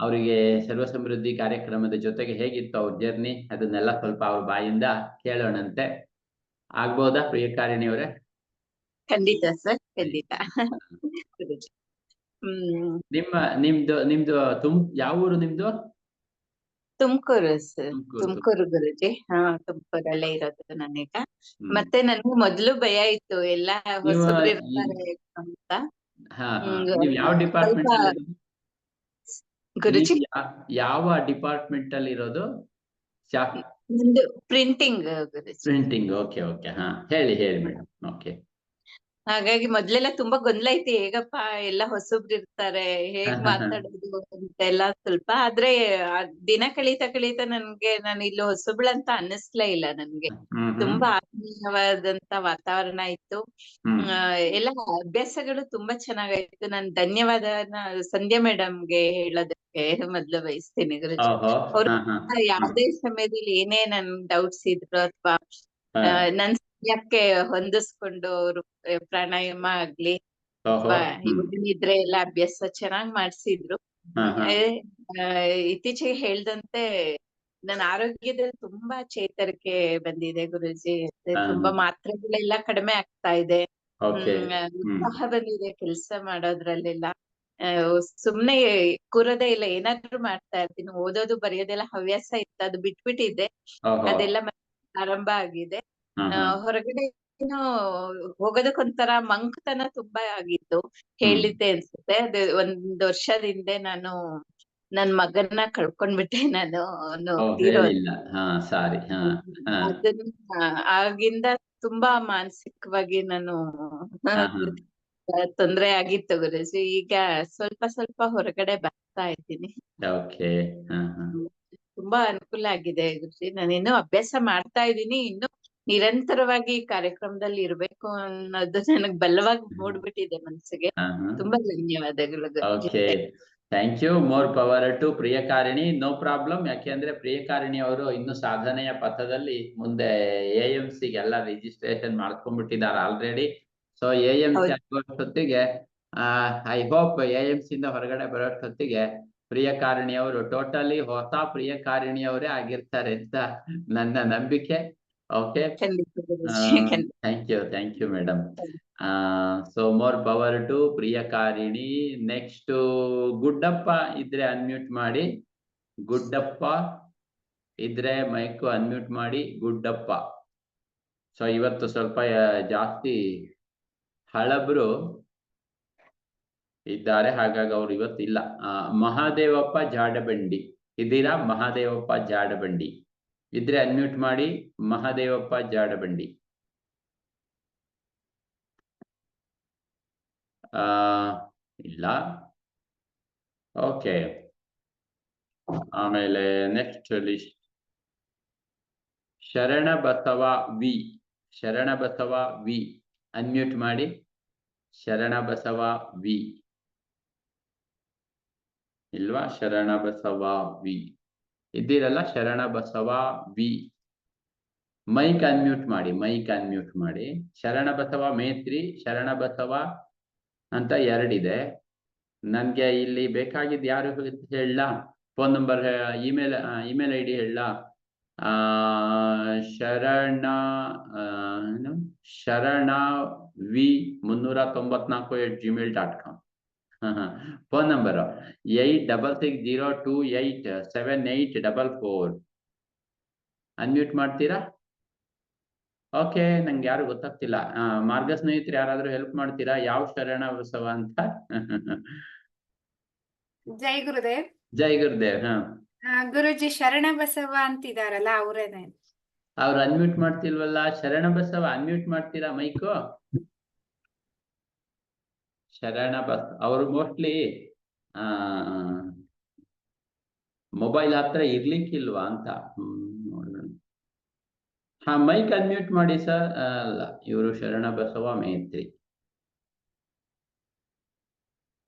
ಅವರಿಗೆ ಸರ್ವ ಸಮೃದ್ಧಿ ಕಾರ್ಯಕ್ರಮದ ಜೊತೆಗೆ ಹೇಗಿತ್ತು ಅವ್ರ ಜರ್ನಿ? ಅದನ್ನೆಲ್ಲ ಸ್ವಲ್ಪ ಅವ್ರ ಬಾಯಿಂದ ಕೇಳೋಣಂತೆ. ಆಗ್ಬೋದಾ ಪ್ರಿಯಕಾರಿಣಿ ಅವರೇ ಖಂಡಿತ ಸರ್ ಖಂಡಿತ. ನಿಮ್ಮ ನಿಮ್ದು ನಿಮ್ದು ತುಮ್ ಯಾವ ಊರು ನಿಮ್ದು? ತುಮಕೂರು ಸರ್ ತುಮಕೂರು ಗುರುಜಿ. ಹಾ ತುಮಕೂರಲ್ಲೇ ಇರೋದು ನನಗ. ಮತ್ತೆ ನನ್ಗೆ ಮೊದ್ಲು ಭಯ ಇತ್ತು ಎಲ್ಲ ಹೊಸಬ್ರು ಅಂತ. ಯಾವ ಡಿಪಾರ್ಟ್ಮೆಂಟ್ ಗುರುಜಿ ಯಾವ ಡಿಪಾರ್ಟ್ಮೆಂಟ್ ಅಲ್ಲಿ ಇರೋದು ಪ್ರಿಂಟಿಂಗ್ ಪ್ರಿಂಟಿಂಗ್ ಓಕೆ ಓಕೆ ಹಾ. ಹೇಳಿ ಹೇಳಿ ಮೇಡಮ್ ಓಕೆ ಹಾಗಾಗಿ ಮೊದ್ಲೆಲ್ಲ ತುಂಬಾ ಗೊಂದಲ ಐತಿ ಹೇಗಪ್ಪ ಎಲ್ಲ ಹೊಸಬ್ರು ಇರ್ತಾರೆ ಹೇಗ್ ಮಾತಾಡೋದು ಅಂತ ಅಂತೆಲ್ಲ ಸ್ವಲ್ಪ ಆದ್ರೆ ದಿನ ಕಳೀತಾ ಕಳೀತಾ ನನ್ಗೆ ನಾನು ಇಲ್ಲಿ ಅಂತ ಅನ್ನಿಸ್ಲೇ ಇಲ್ಲ ನನ್ಗೆ. ತುಂಬಾ ಆತ್ಮೀಯವಾದಂತ ವಾತಾವರಣ ಇತ್ತು ಎಲ್ಲ ಅಭ್ಯಾಸಗಳು ತುಂಬಾ ಚೆನ್ನಾಗಾಯ್ತು. ನಾನು ಧನ್ಯವಾದನ ಸಂಧ್ಯಾ ಮೇಡಮ್ಗೆ ಹೇಳೋದಕ್ಕೆ ಮೊದ್ಲು ಬಯಸ್ತೀನಿ ಅವ್ರು ಯಾವ್ದೇ ಸಮಯದಲ್ಲಿ ಏನೇ ನನ್ ಡೌಟ್ಸ್ ಇದ್ರು ಅಥವಾ. ನನ್ ಸಮಯಕ್ಕೆ ಹೊಂದಿಸ್ಕೊಂಡು ಅವರು ಪ್ರಾಣಾಯಾಮ ಆಗ್ಲಿ ಯೋಗ ನಿದ್ರೆ ಎಲ್ಲ ಅಭ್ಯಾಸ ಚೆನ್ನಾಗ್ ಮಾಡ್ಸಿದ್ರು. ಇತ್ತೀಚೆಗೆ ಹೇಳ್ದಂತೆ ನನ್ನ ಆರೋಗ್ಯದಲ್ಲಿ ತುಂಬಾ ಚೇತರಿಕೆ ಬಂದಿದೆ ಗುರುಜಿ. ತುಂಬಾ ಮಾತ್ರೆಗಳೆಲ್ಲ ಕಡಿಮೆ ಆಗ್ತಾ ಇದೆ. ಉತ್ಸಾಹ ಬಂದಿದೆ ಕೆಲಸ ಮಾಡೋದ್ರಲ್ಲೆಲ್ಲ. ಸುಮ್ನೆ ಕೂರೋದೇ ಇಲ್ಲ ಏನಾದ್ರೂ ಮಾಡ್ತಾ ಇರ್ತೀನಿ. ಓದೋದು ಬರೆಯೋದೆಲ್ಲ ಹವ್ಯಾಸ ಇತ್ತು ಅದು ಬಿಟ್ಬಿಟ್ಟಿದೆ. ಅದೆಲ್ಲ ಆರಂಭ ಆಗಿದೆ. ಹೊರಗಡೆ ಏನು ಹೋಗೋದಕ್ಕೊಂಥರ ಮಂಕತನ ತುಂಬಾ ಆಗಿತ್ತು. ಹೇಳಿದ್ದೆ ಅನ್ಸುತ್ತೆ. ಅದೇ ಒಂದ್ ವರ್ಷದ ಹಿಂದೆ ನಾನು ನನ್ ಮಗನ್ನ ಕಳ್ಕೊಂಡ್ಬಿಟ್ಟೆ ನಾನು ಆಗಿಂದ ತುಂಬಾ ಮಾನಸಿಕವಾಗಿ ನಾನು ತೊಂದ್ರೆ ಆಗಿತ್ತು ಗುರುಜಿ. ಈಗ ಸ್ವಲ್ಪ ಸ್ವಲ್ಪ ಹೊರಗಡೆ ಬರ್ತಾ ಇದ್ದೀನಿ. ತುಂಬಾ ಅನುಕೂಲ ಆಗಿದೆ ಗುರುಜಿ. ನಾನಿನ್ನು ಅಭ್ಯಾಸ ಮಾಡ್ತಾ ಇದ್ದೀನಿ. ಇನ್ನು ನಿರಂತರವಾಗಿ ಕಾರ್ಯಕ್ರಮದಲ್ಲಿ ಇರ್ಬೇಕು ಅನ್ನೋದು ನನಗ್ ಬಲವಾಗಿ ಮೂಡ್ಬಿಟ್ಟಿದೆ ಮನ್ಸಿಗೆ ತುಂಬಾ ಧನ್ಯವಾದಗಳು. Thank you. More power to Priyakarini no problem ಯಾಕೆಂದ್ರೆ ಪ್ರಿಯಕಾರಿಣಿ ಅವರು ಇನ್ನು ಸಾಧನೆಯ ಪಥದಲ್ಲಿ ಮುಂದೆ ಎ ಎಂ ಸಿಗೆಲ್ಲ registration ಮಾಡ್ಕೊಂಡ್ಬಿಟ್ಟಿದ್ದಾರೆ already so A M C ಆಗುವಷ್ಟೊತ್ತಿಗೆ ಆಗೋಷ್ಟೊತ್ತಿಗೆ I hope A M C ಇಂದ ಹೊರಗಡೆ ಬರೋಷ್ಟೊತ್ತಿಗೆ ಪ್ರಿಯಕಾರಿಣಿ ಅವರು ಟೋಟಲಿ ಹೊಸ ಪ್ರಿಯಕಾರಿಣಿ ಅವರೇ ಆಗಿರ್ತಾರೆ ಅಂತ ನನ್ನ ನಂಬಿಕೆ. ಓಕೆ ಖಂಡಿತ ಗುರೂಜಿ, ಖಂಡಿತ. Thank you thank you madam so more power to Priyakarini next Guddappa ಇದ್ರೆ ಅನ್ಮ್ಯೂಟ್ ಮಾಡಿ. ಗುಡ್ಡಪ್ಪ ಇದ್ರೆ ಮೈಕ್ ಅನ್ಮ್ಯೂಟ್ ಮಾಡಿ. ಗುಡ್ಡಪ್ಪ ಸೊ ಇವತ್ತು ಸ್ವಲ್ಪ ಜಾಸ್ತಿ ಹಳಬ್ರು ಇದ್ದಾರೆ ಹಾಗಾಗಿ ಅವ್ರು ಇವತ್ತಿಲ್ಲ. ಆ, ಮಹಾದೇವಪ್ಪ ಜಾಡಬಂಡಿ. ಇದ್ದೀರಾ ಮಹಾದೇವಪ್ಪ ಜಾಡಬಂಡಿ? ಇದ್ರೆ ಅನ್ಮ್ಯೂಟ್ ಮಾಡಿ ಮಹಾದೇವಪ್ಪ ಜಾಡಬಂಡಿ. ಆ, ಇಲ್ಲ. ಓಕೆ ಆಮೇಲೆ ನೆಕ್ಸ್ಟ್ ಲಿಸ್ಟ್ ಶರಣ ಬಸವ ವಿ, ಶರಣ ಬಸವ ವಿ. ಅನ್ಮ್ಯೂಟ್ ಮಾಡಿ. ಶರಣ ಬಸವ ವಿ. ಇಲ್ವಾ? ಶರಣ ಬಸವ ವಿ. ಇದ್ದೀರಲ್ಲ Sharana Basava V. Mic unmute ಮಾಡಿ, ಮೈಕ್ ಅನ್ಮ್ಯೂಟ್ ಮಾಡಿ. ಶರಣ ಬಸವ ಮೇತ್ರಿ, ಶರಣ ಬಸವ ಅಂತ ಎರಡಿದೆ. ನನ್ಗೆ ಇಲ್ಲಿ ಬೇಕಾಗಿದ್ದು ಯಾರು ಹೇಳ phone number email email I D ಹೇಳ. ಶರಣ? ಶರಣ ವಿ ಮುನ್ನೂರ ತೊಂಬತ್ನಾಲ್ಕು at Gmail dot com phone number eight double six zero two eight seven eight double four unmute ಮಾಡ್ತೀರಾ? ಓಕೆ ನಂಗೆ ಯಾರು ಗೊತ್ತಾಗ್ತಿಲ್ಲ. ಮಾರ್ಗ ಸ್ನೇಹಿತರು ಯಾರಾದ್ರೂ ಹೆಲ್ಪ್ ಮಾಡ್ತೀರಾ? ಯಾವ ಶರಣ ಉತ್ಸವ ಅಂತ? ಜೈ ಗುರುದೇವ್. ಜೈ ಗುರುದೇವ್ ಹಾ. ಗುರುಜಿ ಶರಣ ಬಸವ ಅಂತಿದಾರಲ್ಲ ಅವರೇನೆ. ಅವ್ರು ಅನ್ಮ್ಯೂಟ್ ಮಾಡ್ತಿಲ್ವಲ್ಲ? ಶರಣ ಬಸವ ಅನ್ಮ್ಯೂಟ್ ಮಾಡ್ತೀರಾ ಮೈಕು ಶರಣ ಬಸ್, ಅವರು ಮೋಸ್ಟ್ಲಿ ಆ ಮೊಬೈಲ್ ಹತ್ರ ಇರ್ಲಿಕ್ಕಿಲ್ವಾ ಅಂತ. ನೋಡೋಣ. ಹಾ ಮೈಕ್ ಅನ್ಮ್ಯೂಟ್ ಮಾಡಿ ಸರ್. ಅಲ್ಲ, ಇವರು ಶರಣ ಬಸವ ಮೇತ್ರಿ.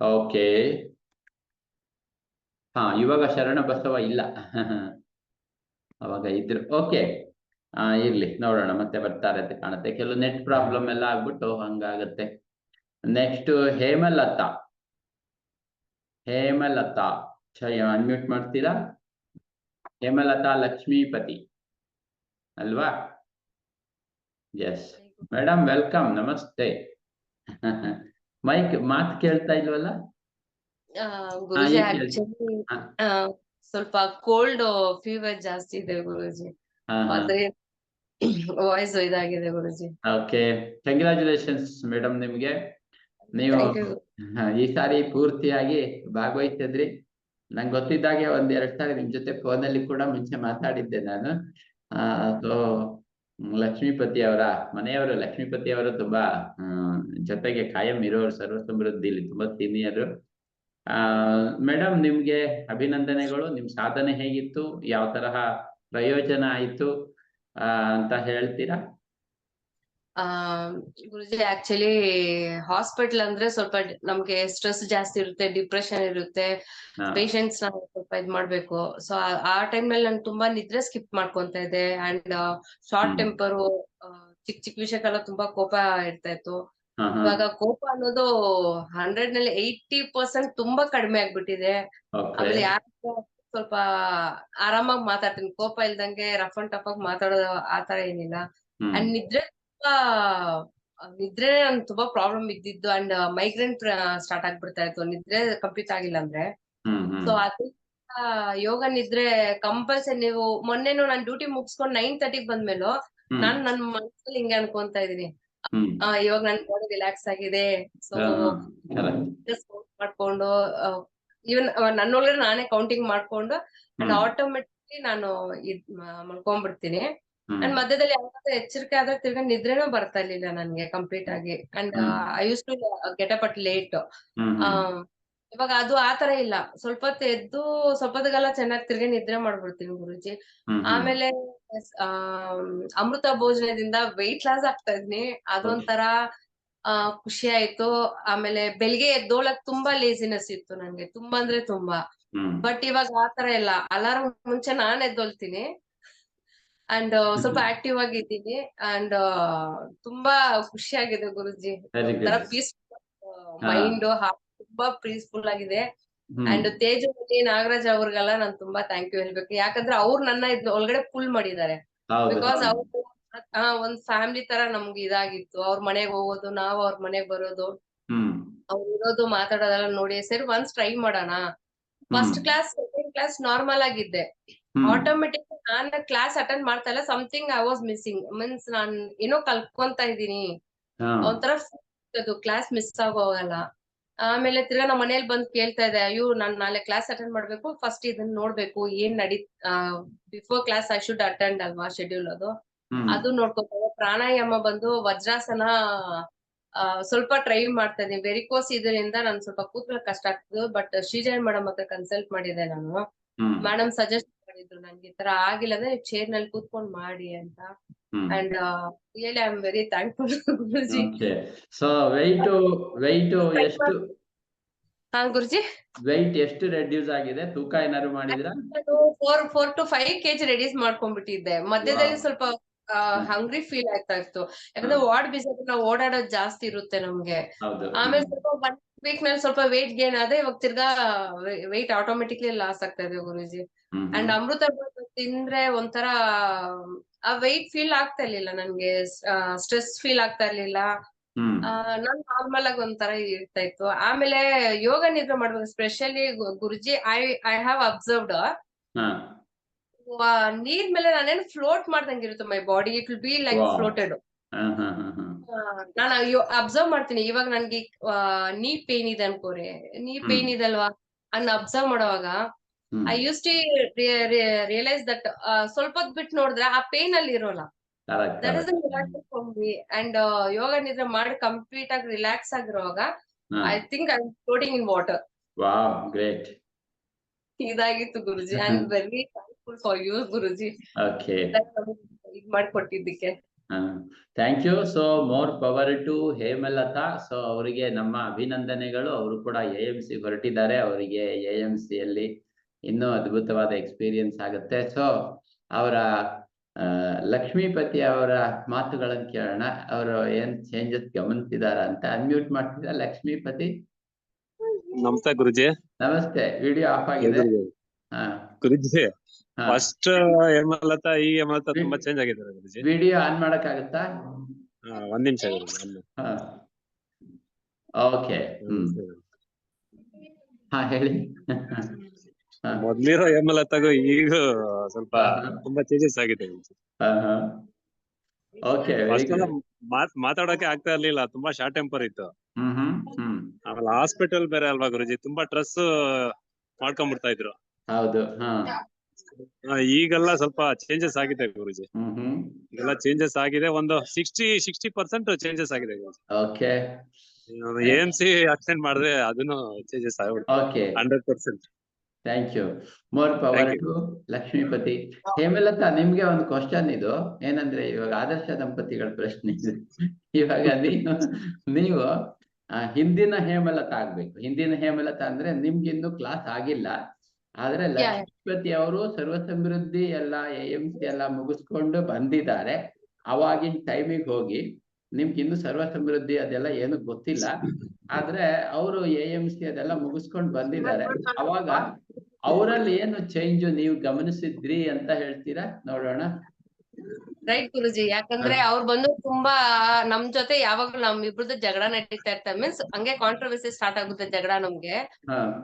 ಓಕೆ. ಹಾ, ಇವಾಗ ಶರಣ ಬಸವ ಇಲ್ಲ. ಅವಾಗ ಇದ್ರು. ಓಕೆ. ಇರ್ಲಿ, ನೋಡೋಣ, ಮತ್ತೆ ಬರ್ತಾರೆ ಅಂತ ಕಾಣುತ್ತೆ. ಕೆಲವು ನೆಟ್ ಪ್ರಾಬ್ಲಮ್ ಎಲ್ಲ ಆಗ್ಬಿಟ್ಟು ಹಂಗಾಗತ್ತೆ. ನೆಕ್ಸ್ಟ್ ಹೇಮಲತಾ. ಹೇಮಲತಾ. ಅನ್ಮ್ಯೂಟ್ ಮಾಡ್ತೀರಾ? ಹೇಮಲತಾ ಲಕ್ಷ್ಮೀಪತಿ. ಅಲ್ವಾ? ಎಸ್ ಮೇಡಮ್ ವೆಲ್ಕಮ್ ನಮಸ್ತೆ. ಮೈಕ್ ಮಾತ್ ಕೇಳ್ತಾ ಇಲ್ವಲ್ಲ. ಸ್ವಲ್ಪ ಕೋಲ್ಡ್ ಫೀವರ್ ಜಾಸ್ತಿ ಇದೆ ಗುರುಜಿ. ವಾಯ್ಸ್ ಇದಾಗಿದೆ ಗುರುಜಿ. ಓಕೆ ಕಂಗ್ರಾಚುಲೇಷನ್ಸ್ ಮೇಡಮ್ ನಿಮ್ಗೆ. ನೀವು ಈ ಸಾರಿ ಪೂರ್ತಿಯಾಗಿ ಭಾಗವಹಿಸಿದ್ರಿ. ನಂಗ್ ಗೊತ್ತಿದ್ದಾಗೆ ಒಂದ್ ಎರಡ್ ಸಾರಿ ನಿಮ್ ಜೊತೆ ಫೋನಲ್ಲಿ ಕೂಡ ಮುಂಚೆ ಮಾತಾಡಿದ್ದೆ ನಾನು. ಆ ಸೊ ಲಕ್ಷ್ಮೀಪತಿ ಅವರ ಮನೆಯವರು ಲಕ್ಷ್ಮೀಪತಿ ಅವರು ತುಂಬಾ ಜೊತೆಗೆ ಕಾಯಂ ಇರೋರು ಸರ್ವ ಸಮೃದ್ಧಿಲಿ ತುಂಬಾ ಸೀನಿಯರು ಆ ಮೇಡಮ್ ನಿಮ್ಗೆ ಅಭಿನಂದನೆಗಳು ನಿಮ್ ಸಾಧನೆ ಹೇಗಿತ್ತು ಯಾವ ತರಹ ಪ್ರಯೋಜನ ಆಯ್ತು ಅಂತ ಹೇಳ್ತೀರಾ? ಆ ಗುರುಜಿ ಆಕ್ಚುಲಿ ಹಾಸ್ಪಿಟಲ್ ಅಂದ್ರೆ ಸ್ವಲ್ಪ ನಮ್ಗೆ ಸ್ಟ್ರೆಸ್ ಜಾಸ್ತಿ ಇರುತ್ತೆ ಡಿಪ್ರೆಷನ್ ಇರುತ್ತೆ ಪೇಷಂಟ್ಸ್ ನಾವು ಸ್ವಲ್ಪ ಇದ್ ಮಾಡ್ಬೇಕು. ಸೊ ಆ ಟೈಮ್ನಲ್ಲಿ ನಾನು ತುಂಬಾ ನಿದ್ರೆ ಸ್ಕಿಪ್ ಮಾಡ್ಕೊಂತ ಇದ್ದೆ ಅಂಡ್ ಶಾರ್ಟ್ ಟೆಂಪರ್ ಚಿಕ್ಕ ಚಿಕ್ಕ ವಿಷಯಕ್ಕೆಲ್ಲ ತುಂಬಾ ಕೋಪ ಇರ್ತಾ ಇತ್ತು. ಇವಾಗ ಕೋಪ ಅನ್ನೋದು ಹಂಡ್ರೆಡ್ನಲ್ಲಿ ಏಯ್ಟಿ ಪರ್ಸೆಂಟ್ ತುಂಬಾ ಕಡಿಮೆ ಆಗ್ಬಿಟ್ಟಿದೆ. ಆಮೇಲೆ ಯಾರ ಸ್ವಲ್ಪ ಆರಾಮಾಗಿ ಮಾತಾಡ್ತೀನಿ. ಕೋಪ ಇಲ್ದಂಗೆ ರಫ್ ಅಂಡ್ ಟಫ್ ಆಗಿ ಮಾತಾಡೋದು ಆತರ ಏನಿಲ್ಲ. ಅಂಡ್ ನಿದ್ರೆ ನಿದ್ರೆ ನನ್ ತುಂಬಾ ಪ್ರಾಬ್ಲಮ್ ಇದ್ದಿದ್ದು ಅಂಡ್ ಮೈಗ್ರೇನ್ ಸ್ಟಾರ್ಟ್ ಆಗ್ಬಿಡ್ತಾ ಇತ್ತು. ನಿದ್ರೆ ಕಂಪ್ಲೀಟ್ ಆಗಿಲ್ಲ ಅಂದ್ರೆ. ಸೊ ಅದು ಯೋಗ ನಿದ್ರೆ ಕಂಪಲ್ಸರಿ ನೀವು ಮೊನ್ನೆನು ನಾನು ಡ್ಯೂಟಿ ಮುಗಿಸ್ಕೊಂಡು ನೈನ್ ತರ್ಟಿಗ್ ಬಂದ್ಮೇಲೂ ನಾನು ನಾನ್ ಮನಸ್ಸಲ್ಲಿ ಹಿಂಗೆ ಅನ್ಕೊಂತ ಇದೀನಿ ಇವಾಗ ನನ್ ಬಾಡಿ ರಿಲ್ಯಾಕ್ಸ್ ಆಗಿದೆ. ಸೊ. ಮಾಡ್ಕೊಂಡು ಇವನ್ ನನ್ನೊಳಗಡೆ ನಾನೇ ಕೌಂಟಿಂಗ್ ಮಾಡ್ಕೊಂಡು ಅಂಡ್ ಆಟೋಮೆಟಿಕ್ಲಿ ನಾನು ಇದ್ ಮಲ್ಕೊಂಡ್ಬಿಡ್ತೀನಿ ಅಂಡ್ ಮಧ್ಯದಲ್ಲಿ ಯಾವ್ದಾದ್ರು ಎಚ್ಚರಿಕೆ ಆದ್ರೆ ತಿರ್ಗಾ ನಿದ್ರೆನೂ ಬರ್ತಾ ಇರ್ಲಿಲ್ಲ ನನ್ಗೆ ಕಂಪ್ಲೀಟ್ ಆಗಿ. And I use to get up at late. ಇವಾಗ ಅದು ಆತರ ಇಲ್ಲ. ಸ್ವಲ್ಪ ಹೊತ್ತು ಎದ್ದು ಸ್ವಲ್ಪ ಹೊತ್ತಿಗೆಲ್ಲ ಚೆನ್ನಾಗಿ ತಿರ್ಗಿ ನಿದ್ರೆ ಮಾಡ್ಬಿಡ್ತೀನಿ ಗುರುಜಿ. ಆಮೇಲೆ ಆ ಅಮೃತ ಭೋಜನದಿಂದ ವೆಯ್ಟ್ ಲಾಸ್ ಆಗ್ತಾ ಇದ್ನಿ. ಅದೊಂಥರ ಆ ಖುಷಿ ಆಯ್ತು. ಆಮೇಲೆ ಬೆಳಿಗ್ಗೆ ಎದ್ದೋಳಕ್ ತುಂಬಾ ಲೇಸಿನೆಸ್ ಇತ್ತು ನನ್ಗೆ. ತುಂಬಾ ಅಂದ್ರೆ ತುಂಬಾ. ಬಟ್ ಇವಾಗ ಆತರ ಇಲ್ಲ. ಅಲಾರ್ಮ್ ಮುಂಚೆ ನಾನ್ ಎದ್ದೊಳ್ತೀನಿ. ಅಂಡ್ ಸ್ವಲ್ಪ ಹ್ಮ್. ಆಕ್ಟಿವ್ ಆಗಿದ್ದೀನಿ ಅಂಡ್ ತುಂಬಾ ಖುಷಿಯಾಗಿದೆ ಗುರುಜಿ. ಪೀಸ್ಫುಲ್. ಮೈಂಡ್ ಹಾರ್ಟ್ ತುಂಬಾ ಪೀಸ್ಫುಲ್ ಆಗಿದೆ. ಅಂಡ್ ತೇಜಮತಿ ನಾಗರಾಜ್ ಅವ್ರಿಗೆಲ್ಲ ನಾನು ತುಂಬಾ ಥ್ಯಾಂಕ್ ಯು ಹೇಳ್ಬೇಕು ಯಾಕಂದ್ರೆ ಅವ್ರು ನನ್ನ ಇದ್ ಒಳಗಡೆ ಪುಲ್ ಮಾಡಿದ್ದಾರೆ ಬಿಕಾಸ್. ಅವ್ರು ಒಂದ್ ಫ್ಯಾಮಿಲಿ ತರ ನಮ್ಗೆ ಇದಾಗಿತ್ತು ಅವ್ರ ಮನೆಗ್ ಹೋಗೋದು ನಾವ್ ಅವ್ರ ಮನೆಗ್ ಬರೋದು. ಅವ್ರು ಇರೋದು ಮಾತಾಡೋದೆಲ್ಲ ನೋಡಿ ಸರಿ ಒನ್ಸ್ ಟ್ರೈ ಮಾಡೋಣ first class second class normal ಆಗಿದ್ದೆ. ಆಟೋಮೆಟಿಕ್ ನಾನ್ ಕ್ಲಾಸ್ ಅಟೆಂಡ್ ಮಾಡ್ತಾ ಇಲ್ಲ. Something I was missing means ನಾನ್ ಏನೋ ಕಲ್ತ್ಕೊಂತ ಇದೀನಿ. ಒಂಥರ ಅದು. ಕ್ಲಾಸ್ ಮಿಸ್ ಆಗೋಗಲ್ಲ. ಆಮೇಲೆ ತಿರ್ಗಾ ನಮ್ಮ ಮನೇಲಿ ಬಂದು ಕೇಳ್ತಾ ಇದೆ ಅಯ್ಯೋ ನಾನ್ ನಾಳೆ ಕ್ಲಾಸ್ ಅಟೆಂಡ್ ಮಾಡ್ಬೇಕು. ಫಸ್ಟ್ ಇದನ್ನ ನೋಡ್ಬೇಕು. ಏನ್ ನಡಿ before class I should attend ಅಲ್ವಾ ಶೆಡ್ಯೂಲ್ ಅದು. ಅದು ನೋಡ್ಕೊತಾರೆ ಪ್ರಾಣಾಯಾಮ ಬಂದು ವಜ್ರಾಸನ ಸ್ವಲ್ಪ ಟ್ರೈ ಮಾಡ್ತಾ ಇದೀನಿ ವೆರಿಕೋಸ್ ಇದರಿಂದ ನಾನು ಸ್ವಲ್ಪ ಕೂತ್ಕೊಳ್ಳೋಕೆ ಕಷ್ಟ ಆಗ್ತದೆ. ಬಟ್ ಶ್ರೀಜಯ್ ಮೇಡಮ್ ಹತ್ರ ಕನ್ಸಲ್ಟ್ ಮಾಡಿದೆ ನಾನು. ಮೇಡಮ್ ಸಜೆಸ್ಟ್ ಮಾಡಿದ್ರು ನನ್ಗೆ ಈ ತರ ಆಗಿಲ್ಲ ಅಂದ್ರೆ ಚೇರ್ನಲ್ಲಿ ಕೂತ್ಕೊಂಡ್ ಮಾಡಿ ಅಂತ. And really I am very thankful Guruji. So weight weight ಎಷ್ಟು? ಹಾ ಗುರುಜಿ? Weight ಎಷ್ಟು ರೆಡ್ಯೂಸ್ ಆಗಿದೆ? ತೂಕ ಏನಾದ್ರು ಮಾಡಿದ್ರಾ four four two five KG reduce ಮಾಡ್ಕೊಂಡ್ಬಿಟ್ಟಿದ್ದೆ. ಮಧ್ಯದಲ್ಲಿ ಸ್ವಲ್ಪ ಹಂಗ್ರಿ ಫೀಲ್ ಆಗ್ತಾ ಇತ್ತು. ಯಾಕಂದ್ರೆ ವಾರ್ಡ್ ಬೀಜ ನಾವು ಓಡಾಡೋದ್ ಜಾಸ್ತಿ ಇರುತ್ತೆ ನಮ್ಗೆ. ಆಮೇಲೆ ಸ್ವಲ್ಪ ಒನ್ ವೀಕ್ನಲ್ಲಿ ಸ್ವಲ್ಪ ವೇಟ್ ಗೇನ್ ಆದ್ರೆ ಇವಾಗ ತಿರ್ಗಾ ವೆಯ್ಟ್ ಆಟೋಮೆಟಿಕ್ಲಿ ಲಾಸ್ ಆಗ್ತಾ ಇದೆ ಗುರುಜಿ. ಅಂಡ್ ಅಮೃತ ತಿಂದ್ರೆ ಒಂಥರ ಆ ವೆಯ್ಟ್ ಫೀಲ್ ಆಗ್ತಾ ಇರ್ಲಿಲ್ಲ ನನ್ಗೆ ಸ್ಟ್ರೆಸ್ ಫೀಲ್ ಆಗ್ತಾ ಇರ್ಲಿಲ್ಲ ನನ್ ನಾರ್ಮಲ್ ಆಗಿ ಒಂಥರ ಇರ್ತಾ ಇತ್ತು ಆಮೇಲೆ ಯೋಗ ನಿದ್ರೆ ಮಾಡ್ಬೇಕು specially Guruji I I have observed. ನೀರ್ ಮೇಲೆ ನಾನೇನು ಫ್ಲೋಟ್ ಮಾಡ್ದಂಗೆ ಇರುತ್ತೆ my body it will be like. Floated ನಾನು ಅಯ್ಯೋ ಅಬ್ಸರ್ವ್ ಮಾಡ್ತೀನಿ ಇವಾಗ ನನ್ಗೆ ನೀ ಪೇನ್ ಇದೆ ಅನ್ಕೋರಿ ನೀ. ಪೇನ್ ಇದಲ್ವಾ ಅನ್ನ ಅಬ್ಸರ್ವ್ ಮಾಡುವಾಗ. I use to realise that ಸ್ವಲ್ಪ ಬಿಟ್ಟು ನೋಡಿದ್ರೆ ಆ ಪೇನ್ ಅಲ್ಲಿ ಇರೋಲ್ಲ. That is. ಅಂಡ್ ಯೋಗ ನಿದ್ರೆ ಮಾಡಿ ಕಂಪ್ಲೀಟ್ ಆಗಿ ರಿಲ್ಯಾಕ್ಸ್ ಆಗಿರುವಾಗ. I think I floating in water Wow, great. ಇದಾಗಿತ್ತು Guruji. I am very thankful for you Guruji. Okay. ಇದ್ ಮಾಡ್ಕೊಟ್ಟಿದ್ದಕ್ಕೆ. Thank you so more power to Hemalatha. So ಅವರಿಗೆ ನಮ್ಮ ಅಭಿನಂದನೆಗಳು. ಅವರು ಕೂಡ ಎ ಎಂ ಸಿ ಹೊರಟಿದ್ದಾರೆ. ಅವರಿಗೆ ಎ ಎಂ ಸಿ ಅಲ್ಲಿ ಇನ್ನೂ ಅದ್ಭುತವಾದ ಎಕ್ಸ್ಪೀರಿಯನ್ಸ್ ಆಗುತ್ತೆ. ಸೊ ಅವರ ಲಕ್ಷ್ಮೀಪತಿ ಅವರ ಮಾತುಗಳನ್ನು ಕೇಳೋಣ. ಅವರು ಏನ್ ಚೇಂಜಸ್ ಗಮನಿಸಿದಾರ ಅಂತ ಅನ್ಮ್ಯೂಟ್ ಮಾಡ್ತಿದ್ರ? ಲಕ್ಷ್ಮೀಪತಿ? ನಮಸ್ತೆ ಗುರುಜಿ. ನಮಸ್ತೆ. ವಿಡಿಯೋ ಆಫ್ ಆಗಿದೆ. ಹಾ. ಗುರುಜಿ ಫಸ್ಟ್ ಹೇಮಲತಾ ಈ ಹೇಮಲತಾ ತುಂಬಾ ಚೇಂಜ್ ಆಗಿದ್ದಾರೆ ಗುರುಜಿ. ವಿಡಿಯೋ ಆನ್ ಮಾಡಕ್ಕಾಗತ್ತಾ? ಹಾ, ಒಂದ್ ನಿಮಿಷ. Okay hmm. ಹಾ ಹೇಳಿ. ಮೊದ್ಲಿರೋ ಹೇಮಲತಾಗೂ ಈಗ ಸ್ವಲ್ಪ ತುಂಬಾ ಚೇಂಜಸ್ ಆಗಿದೆ ಓಕೆ ಮಾತಾಡೋಕೆ ಆಗ್ತಾ ಇರ್ಲಿಲ್ಲ ತುಂಬಾ ಶಾರ್ಟ್ ಟೆಂಪರ್ ಇತ್ತು. ಆಮೇಲೆ ಹಾಸ್ಪಿಟಲ್ ಬೇರೆ ಅಲ್ವಾ ಗುರುಜಿ? ತುಂಬಾ ಸ್ಟ್ರೆಸ್ ಮಾಡ್ಕೊಂಡ್ಬಿಡ್ತಾ ಇದ್ರು. ಹೌದು ಈಗೆಲ್ಲ ಸ್ವಲ್ಪ ಚೇಂಜಸ್ ಆಗಿದೆ ಗುರುಜಿ. ಈಗೆಲ್ಲ ಚೇಂಜಸ್ ಆಗಿದೆ ಒಂದು ಸಿಕ್ಸ್ಟಿ ಸಿಕ್ಸ್ಟಿ ಪರ್ಸೆಂಟ್ ಚೇಂಜಸ್ ಆಗಿದೆ ಎ ಎಂ ಸಿ ಅಟೆಂಡ್ ಮಾಡಿದ್ರೆ ಅದನ್ನು ಚೇಂಜಸ್ ಆಗ್ಬಿಡ್ತು. Okay hundred percent thank you more power to Lakshmipathi. Hemalatha ನಿಮ್ಗೆ ಒಂದು ಕ್ವಶನ್ ಇದು. ಏನಂದ್ರೆ ಇವಾಗ ಆದರ್ಶ ದಂಪತಿಗಳ ಪ್ರಶ್ನೆ ಇದೆ. ಇವಾಗ ನೀವು ನೀವು ಹಿಂದಿನ ಹೇಮಲತಾ ಆಗ್ಬೇಕು. ಹಿಂದಿನ ಹೇಮಲತಾ ಅಂದ್ರೆ ನಿಮ್ಗೆ ಇನ್ನು ಕ್ಲಾಸ್ ಆಗಿಲ್ಲ. ಆದ್ರೆ. ಲಕ್ಷ್ಮೀಪತಿ ಅವರು ಸರ್ವ ಸಮೃದ್ಧಿ ಎಲ್ಲ ಎ ಎಂ ಸಿ ಎಲ್ಲ ಮುಗಿಸ್ಕೊಂಡು ಬಂದಿದ್ದಾರೆ. ಅವಾಗಿನ ಟೈಮಿಗೆ ಹೋಗಿ ನಿಮ್ಗೆ ಇನ್ನು ಸರ್ವ ಸಮೃದ್ಧಿ ಅದೆಲ್ಲ ಏನು ಗೊತ್ತಿಲ್ಲ. ಆದ್ರೆ ಅವರು ಎ ಎಂ ಸಿ ಅದೆಲ್ಲ ಮುಗಿಸ್ಕೊಂಡು ಬಂದಿದ್ದಾರೆ. ಅವಾಗ ಅವರಲ್ಲಿ ಏನು ಚೇಂಜ್ ನೀವು ಗಮನಿಸಿದ್ರಿ ಅಂತ ಹೇಳ್ತೀರಾ? ನೋಡೋಣ. ರೈಟ್ ಗುರುಜಿ ಯಾಕಂದ್ರೆ ಅವ್ರು ಬಂದು ತುಂಬಾ ನಮ್ ಜೊತೆ ಯಾವಾಗ್ಲೂ ನಮ್ ಇಬ್ರದ್ದು ಜಗಳ ನಡೀತಾ ಇರ್ತಾರೆ ಮೀನ್ಸ್ ಹಂಗೆ ಕಾಂಟ್ರವರ್ಸಿ ಸ್ಟಾರ್ಟ್ ಆಗುತ್ತೆ ಜಗಳ ನಮ್ಗೆ.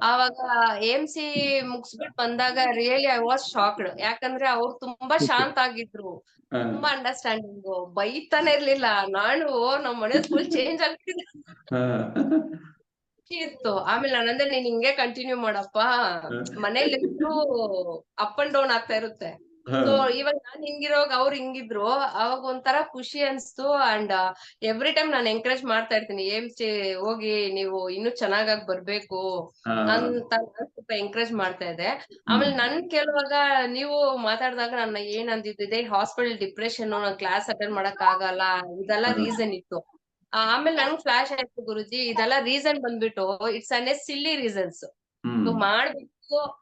ಅವಾಗ ಆವಾಗ ಎಂ ಸಿ ಮುಗಿಸ್ಬಿಟ್ ಬಂದಾಗ ರಿಯಲಿ ಐ ವಾಸ್ ಶಾಕ್ಡ್ ಯಾಕಂದ್ರೆ ಅವ್ರು ತುಂಬಾ ಶಾಂತ ಆಗಿದ್ರು ತುಂಬಾ ಅಂಡರ್ಸ್ಟ್ಯಾಂಡಿಂಗ್ ಬೈತಾನೆ ಇರ್ಲಿಲ್ಲ. ನಾನು ನಮ್ ಮನೆ ಫುಲ್ ಚೇಂಜ್ ಆಗ್ತಿದೆ. ಇತ್ತು. ಆಮೇಲೆ ನಾನಂದ್ರೆ ನೀನ್ ಹಿಂಗೆ ಕಂಟಿನ್ಯೂ ಮಾಡಪ್ಪ. ಮನೇಲಿ ಅಪ್ ಅಂಡ್ ಡೌನ್ ಆಗ್ತಾ ಇರುತ್ತೆ. ಸೊ ಇವಾಗ ನಾನ್ ಹಿಂಗಿರೋವಾಗ ಅವ್ರು ಹಿಂಗಿದ್ರು ಅವಾಗ ಒಂಥರ ಖುಷಿ ಅನ್ಸ್ತು ಅಂಡ್ ಎವ್ರಿ ಟೈಮ್ ನಾನು ಎಂಕರೇಜ್ ಮಾಡ್ತಾ ಇರ್ತೀನಿ ಏಮ್ ಹೋಗಿ ನೀವು ಇನ್ನು ಚೆನ್ನಾಗಾಗಿ ಬರ್ಬೇಕು ಅಂತ ಸ್ವಲ್ಪ ಎಂಕರೇಜ್ ಮಾಡ್ತಾ ಇದ್ದೆ. ಆಮೇಲೆ ನನ್ ಕೇಳುವಾಗ ನೀವು ಮಾತಾಡಿದಾಗ ನನ್ನ ಏನ್ ಅಂದಿದ್ದೆ ಹಾಸ್ಪಿಟಲ್ ಡಿಪ್ರೆಷನ್ ನಾನ್ ಕ್ಲಾಸ್ ಅಟೆಂಡ್ ಮಾಡಕ್ ಆಗಲ್ಲ ಇದೆಲ್ಲ ರೀಸನ್ ಇತ್ತು. ಆಮೇಲೆ ನಂಗ್ ಫ್ಲಾಶ್ ಆಯ್ತು ಗುರುಜಿ ಇದೆಲ್ಲ ರೀಸನ್ ಬಂದ್ಬಿಟ್ಟು it's an a silly reasons ಮಾಡ್ಬೇಕು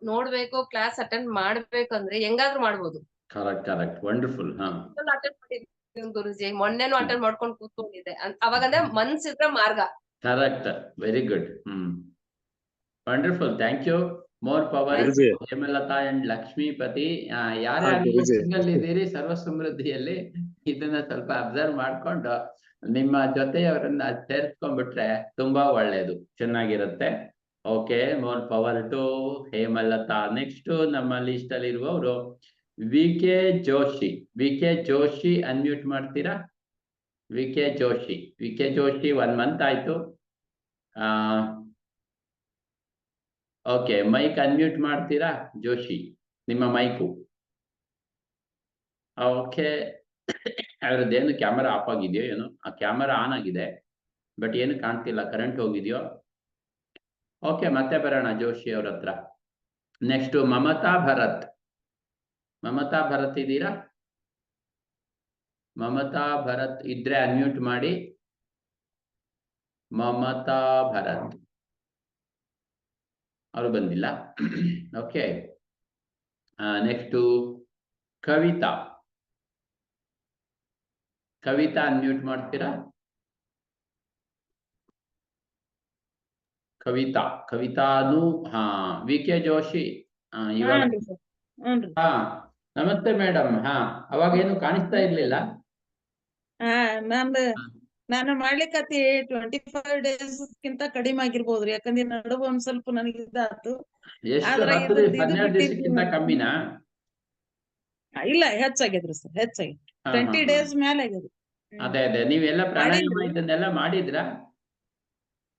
ನೋಡ್ಬೇಕು ಕ್ಲಾಸ್ ಅಟೆಂಡ್ ಮಾಡ್ಬೇಕು ಅಂದ್ರೆ ಹೆಂಗಾದ್ರೂ ಮಾಡ್ಬೋದು. ಕರೆಕ್ಟ್ ಕರೆಕ್ಟ್ ವಂಡರ್ಫುಲ್ ಹಾ. ಅಟೆಂಡ್ ಮಾಡಿದ್ದೀನಿ ಗುರುಜಿ. ಮೊನ್ನೆನು ಅಟೆಂಡ್ ಮಾಡ್ಕೊಂಡು ಕೂತ್ಕೊಂಡಿದ್ದೆ. ಅವಾಗಂದ್ರೆ ಮನ್ಸಿದ್ರೆ ಮಾರ್ಗ. Correct very good hmm. Wonderful thank you more power Hemalatha and Lakshmipathi ಯಾರ್ಯಾರು ಸಿಂಗಲ್ ಇದ್ದೀರಿ ಸರ್ವ ಸಮೃದ್ಧಿಯಲ್ಲಿ ಇದನ್ನ ಸ್ವಲ್ಪ ಅಬ್ಸರ್ವ್ ಮಾಡ್ಕೊಂಡು ನಿಮ್ಮ ಜೊತೆಯವರನ್ನ ಸೇರಿಸ್ಕೊಂಡ್ಬಿಟ್ರೆ ತುಂಬಾ ಒಳ್ಳೇದು ಚೆನ್ನಾಗಿರುತ್ತೆ. Okay more power to Hemalatha next ನಮ್ಮ ಲಿಸ್ಟ್ ಅಲ್ಲಿ ಇರುವವರು V K Joshi V K Joshi unmute ಮಾಡ್ತೀರಾ? V K Joshi V K Joshi one month ಆಯ್ತು. ಓಕೆ ಮೈಕ್ ಅನ್ಮ್ಯೂಟ್ ಮಾಡ್ತೀರಾ ಜೋಶಿ ನಿಮ್ಮ ಮೈಕು ಓಕೆ ಅವ್ರದ್ದೇನು ಕ್ಯಾಮರಾ ಆಫ್ ಆಗಿದೆಯೋ ಏನೋ. ಆ ಕ್ಯಾಮರಾ ಆನ್ ಆಗಿದೆ. ಬಟ್ ಏನು ಕಾಣ್ತಿಲ್ಲ ಕರೆಂಟ್ ಹೋಗಿದೆಯೋ? ಓಕೆ, ಮತ್ತೆ ಬರೋಣ ಜೋಶಿ ಅವ್ರ ಹತ್ರ ನೆಕ್ಸ್ಟ್ ಮಮತಾ ಭರತ್. ಮಮತಾ ಭರತ್ ಇದ್ದೀರಾ? ಮಮತಾ ಭರತ್ ಇದ್ರೆ ಅನ್ಮ್ಯೂಟ್ ಮಾಡಿ. ಮಮತಾ ಭರತ್. ಅವರು ಬಂದಿಲ್ಲ. Okay. Next Kavita. Kavita unmute ಮಾಡ್ತೀರಾ? ಕವಿತಾ ಕವಿತಾನು ಹಾ ವಿ ಕೆ ಜೋಶಿ ಇವಾಗ ಹಾ ನಮಸ್ತೆ ಮೇಡಮ್ ಹಾ ಅವಾಗ ಏನು ಕಾಣಿಸ್ತಾ ಇರ್ಲಿಲ್ಲ? ನಂದು ನಾನು ಮಾಡ್ಲಿಕ್ಕೆ ಟ್ವೆಂಟಿ ಫೈವ್ ಡೇಸ್ ಕಿಂತ ಕಡಿಮೆ ಆಗಿರ್ಬೋದ್ರಿ ಯಾಕಂದ್ರೆ ನಡುವ ಒಂದ್ ಸ್ವಲ್ಪ ನನಗೆ ಇದಾತು. ಕಮ್ಮಿನಾ? ಇಲ್ಲ ಹೆಚ್ಚಾಗಿದ್ರಿ ಸರ್ ಹೆಚ್ಚಾಗಿ. ಟ್ವೆಂಟಿ. ಡೇಸ್ ಮೇಲೆ ಆಗಿದೆ ಅದೇ ಅದೇ ನೀವೆಲ್ಲ ಪ್ರಾಣಾಯಾಮ. ಇದನ್ನೆಲ್ಲ ಮಾಡಿದ್ರಾ?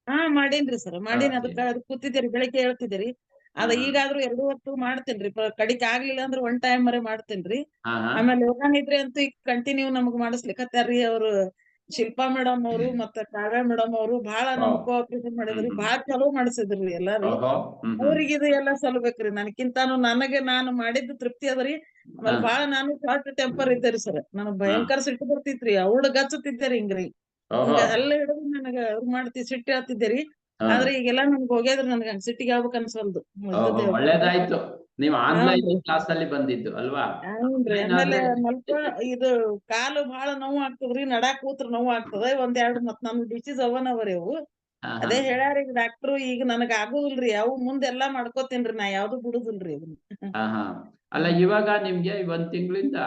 ಹಾ ಮಾಡೇನ್ರಿ ಸರ್ ಮಾಡೇನ್. ಅದಕ್ಕ ಅದ್ ಕೂತಿದ್ದೀರಿ ಬೆಳಿಗ್ಗೆ ಹೇಳ್ತಿದ್ದೀರಿ. ಅದ. ಈಗಾದ್ರೂ ಎರಡು ಹೊತ್ತು ಮಾಡ್ತೇನ್ರಿ. ಪ- ಕಡಿಕ್ ಆಗ್ಲಿಲ್ಲ ಅಂದ್ರೆ ಒನ್ ಟೈಮ್ ಮರೆ ಮಾಡ್ತೇನ್ರಿ. ಹಾ ಹಾ. ಆಮೇಲೆ ಯೋಗಾನಿದ್ರೆ ಅಂತೂ ಈಗ ಕಂಟಿನ್ಯೂ ನಮಗ್ ಮಾಡಿಸ್ಲಿಕತ್ತಾರ್ರಿ ಅವ್ರು. ಶಿಲ್ಪಾ ಮೇಡಮ್ ಅವರು ಮತ್ತ ಕಾವ್ಯ ಮೇಡಮ್ ಅವರು ಬಹಳ ನಮ್ಗ್. ಕೋಆಪರೇಷನ್ ಮಾಡಿದ್ರಿ. ಹ್ಮ್. ಬಹಳ ಚಲೋ ಮಾಡಿಸಿದ್ರಿ ಎಲ್ಲಾರು. ಓಹೋ. ಹ್ಮ್ ಹ್ಮ್. ಅವ್ರಿಗೆ ಇದು ಎಲ್ಲ ಸಲ್ಬೇಕ್ರಿ. ನನಗಿಂತಾನು ನನಗೆ ನಾನು ಮಾಡಿದ್ದು ತೃಪ್ತಿ ಅದರಿ ಆಮೇಲೆ ಹಾ. ನಾನು ಶಾರ್ಟ್ ಟೆಂಪರ್ ಇದ್ದೇರಿ ಸರ್ ನನಗ್ ಭಯಂಕರ ಸಿಟ್ಟು ಬರ್ತಿತ್ರಿ. ಅವಳು ಗಚ್ಚತಿದ್ದೇರಿ ಹಿಂಗ್ರಿ. ಎಲ್ಲ ಹಿಡಿದು ನನಗ ಅವ್ರು ಮಾಡ್ತಿ ಸಿಟ್ಟಿ ಹೇಳ್ತಿದ್ದೇರಿ ಹಾ. ಆದ್ರೆ ಈಗೆಲ್ಲ ನಮ್ಗ್ ಹೋಗ್ಯಾದ್ರ ನನಗ ಸಿಟ್ಟಿಗೆ ಆಗ್ಬೇಕ್ ಅನ್ಸಲ್ದು. ಒಳ್ಳೇದಾಯ್ತು. ನೀವು ಆನ್ಲೈನ್ ಕ್ಲಾಸ್ ಅಲ್ಲಿ ಬಂದಿದ್ದು ಅಲ್ವಾ? ಆಮೇಲೆ ಇದು ಕಾಲು ಬಹಳ ನೋವು ಆಗ್ತದ್ರಿ ನಡಾಕ್ ಕೂತ್ರ ನೋವು ಆಗ್ತದ. ಒಂದ್ ಎರಡ್ ಮತ್ ನಮ್ ಡಿಸೀಸ್ ಅವನವ್ರಿ ಅವು. ಅದೇ ಹೇಳ್ಯಾರ ಈಗ ಡಾಕ್ಟ್ರು ಈಗ ನನಗ ಆಗುದಿಲ್ರಿ. ಅವು ಮುಂದೆಲ್ಲಾ ಮಾಡ್ಕೋತೇನ್ರಿ. ನಾ ಯಾವ್ದು ಬಿಡುದಿಲ್ರಿ ಅಲ್ಲ ಇವಾಗ ನಿಮ್ಗೆ ಒಂದ್ ತಿಂಗಳಿಂದ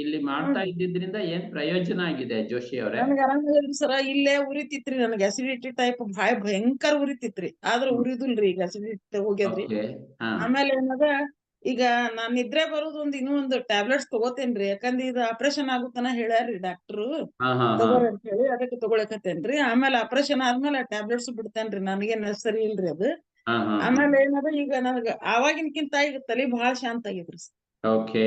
ಇಲ್ಲಿ ಮಾಡ್ತಾ ಇದ್ದಿದ್ರಿಂದ ಏನ್ ಪ್ರಯೋಜನ ಆಗಿದೆ ಜೋಶಿ ಅವರೇ? ನನಗ ಸರ ಇಲ್ಲೇ ಉರಿತಿತ್ರಿ ನನಗೆ ಅಸಿಡಿಟಿ ಟೈಪ್ ಭಾಳ ಭಯಂಕರ ಉರಿತಿತ್ರಿ. ಆದ್ರ ಉರಿದಿಲ್ರಿ ಈಗ ಅಸಿಡಿಟಿ ಹೋಗ್ಯದ್ರಿ. ಆಮೇಲೆ ಏನದ ಈಗ ನಾನ್ ನಿದ್ರೆ ಬರೋದು ಒಂದ್ ಇನ್ನೂ ಒಂದು ಟ್ಯಾಬ್ಲೆಟ್ಸ್ ತಗೋತೇನ್ರಿ. ಯಾಕಂದ್ರೆ ಇದು ಆಪರೇಷನ್ ಆಗುತ್ತನ ಹೇಳ್ಯಾರ್ರಿ ಡಾಕ್ಟ್ರು ತಗೋರಿ ಅಂತ ಹೇಳಿ ಅದಕ್ಕೆ ತಗೊಳಕತ್ತೇನ್ರಿ. ಆಮೇಲೆ ಆಪರೇಷನ್ ಆದ್ಮೇಲೆ ಟ್ಯಾಬ್ಲೆಟ್ಸ್ ಬಿಡ್ತೇನ್ರಿ. ನನಗೇನ್ ಸರಿ ಇಲ್ರಿ ಅದು. ಆಮೇಲೆ ಏನದ ಈಗ ನನಗ ಅವಾಗಿನ್ಕಿಂತ ಈಗ ತಲಿ ಬಹಳ ಶಾಂತ ಆಗೇದ್ರಿ. ಓಕೆ.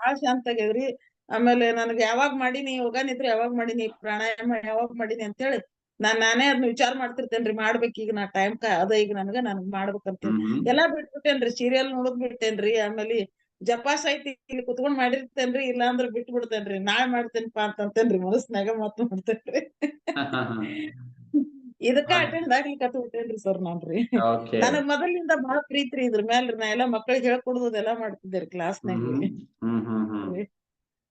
ಭಾಳ ಶಾಂತ ಆಗ್ಯದ್ರಿ. ಆಮೇಲೆ ನನಗೆ ಯಾವಾಗ ಮಾಡೀನಿ ಯೋಗ ನಿದ್ರೆ ಯಾವಾಗ ಮಾಡೀನಿ ಪ್ರಾಣಾಯಾಮ ಯಾವಾಗ ಮಾಡೀನಿ ಅಂತೇಳಿ ನಾನ್ ನಾನೇ ಅದನ್ನ ವಿಚಾರ ಮಾಡ್ತಿರ್ತೇನ್ರಿ ಮಾಡ್ಬೇಕು ಈಗ ನಾ ಟೈಮ್ ಅದ ಈಗ ನನಗ ನನಗ್ ಮಾಡ್ಬೇಕಂತ ಎಲ್ಲಾ ಬಿಟ್ಬಿಟ್ಟೇನ್ರಿ ಸೀರಿಯಲ್ ನೋಡೋದ್ ಬಿಟ್ಟೇನ್ರಿ ಆಮೇಲೆ ಜಪಾಸ್ ಐತಿ ಇಲ್ಲಿ ಕುತ್ಕೊಂಡ್ ಮಾಡಿರ್ತೇನ್ರಿ ಇಲ್ಲಾಂದ್ರ ಬಿಟ್ ಬಿಡ್ತೇನ್ರಿ ನಾಳೆ ಮಾಡ್ತೇನ್ಪಾ ಅಂತಂತೇನ್ರಿ ಮನಸ್ನಾಗ ಮಾತು ಮಾಡ್ತೇನ್ರಿ ಇದಕ್ಕ. ಅಟೆಂಡ್ ಆಗ್ಲಿಕ್ಕೆ ಬಿಟ್ಟೇನ್ರಿ ಸರ್ ನಾನ್ರಿ. ನನಗ್ ಮೊದಲಿಂದ ಬಾಳ ಪ್ರೀತಿ ಇದ್ರ ಮ್ಯಾಲ್ರಿ ನಾ ಎಲ್ಲಾ ಮಕ್ಕಳಿಗೆ ಹೇಳ್ಕೊಡುದು ಎಲ್ಲಾ ಮಾಡ್ತಿದ್ದೇರಿ ಕ್ಲಾಸ್ನಾಗ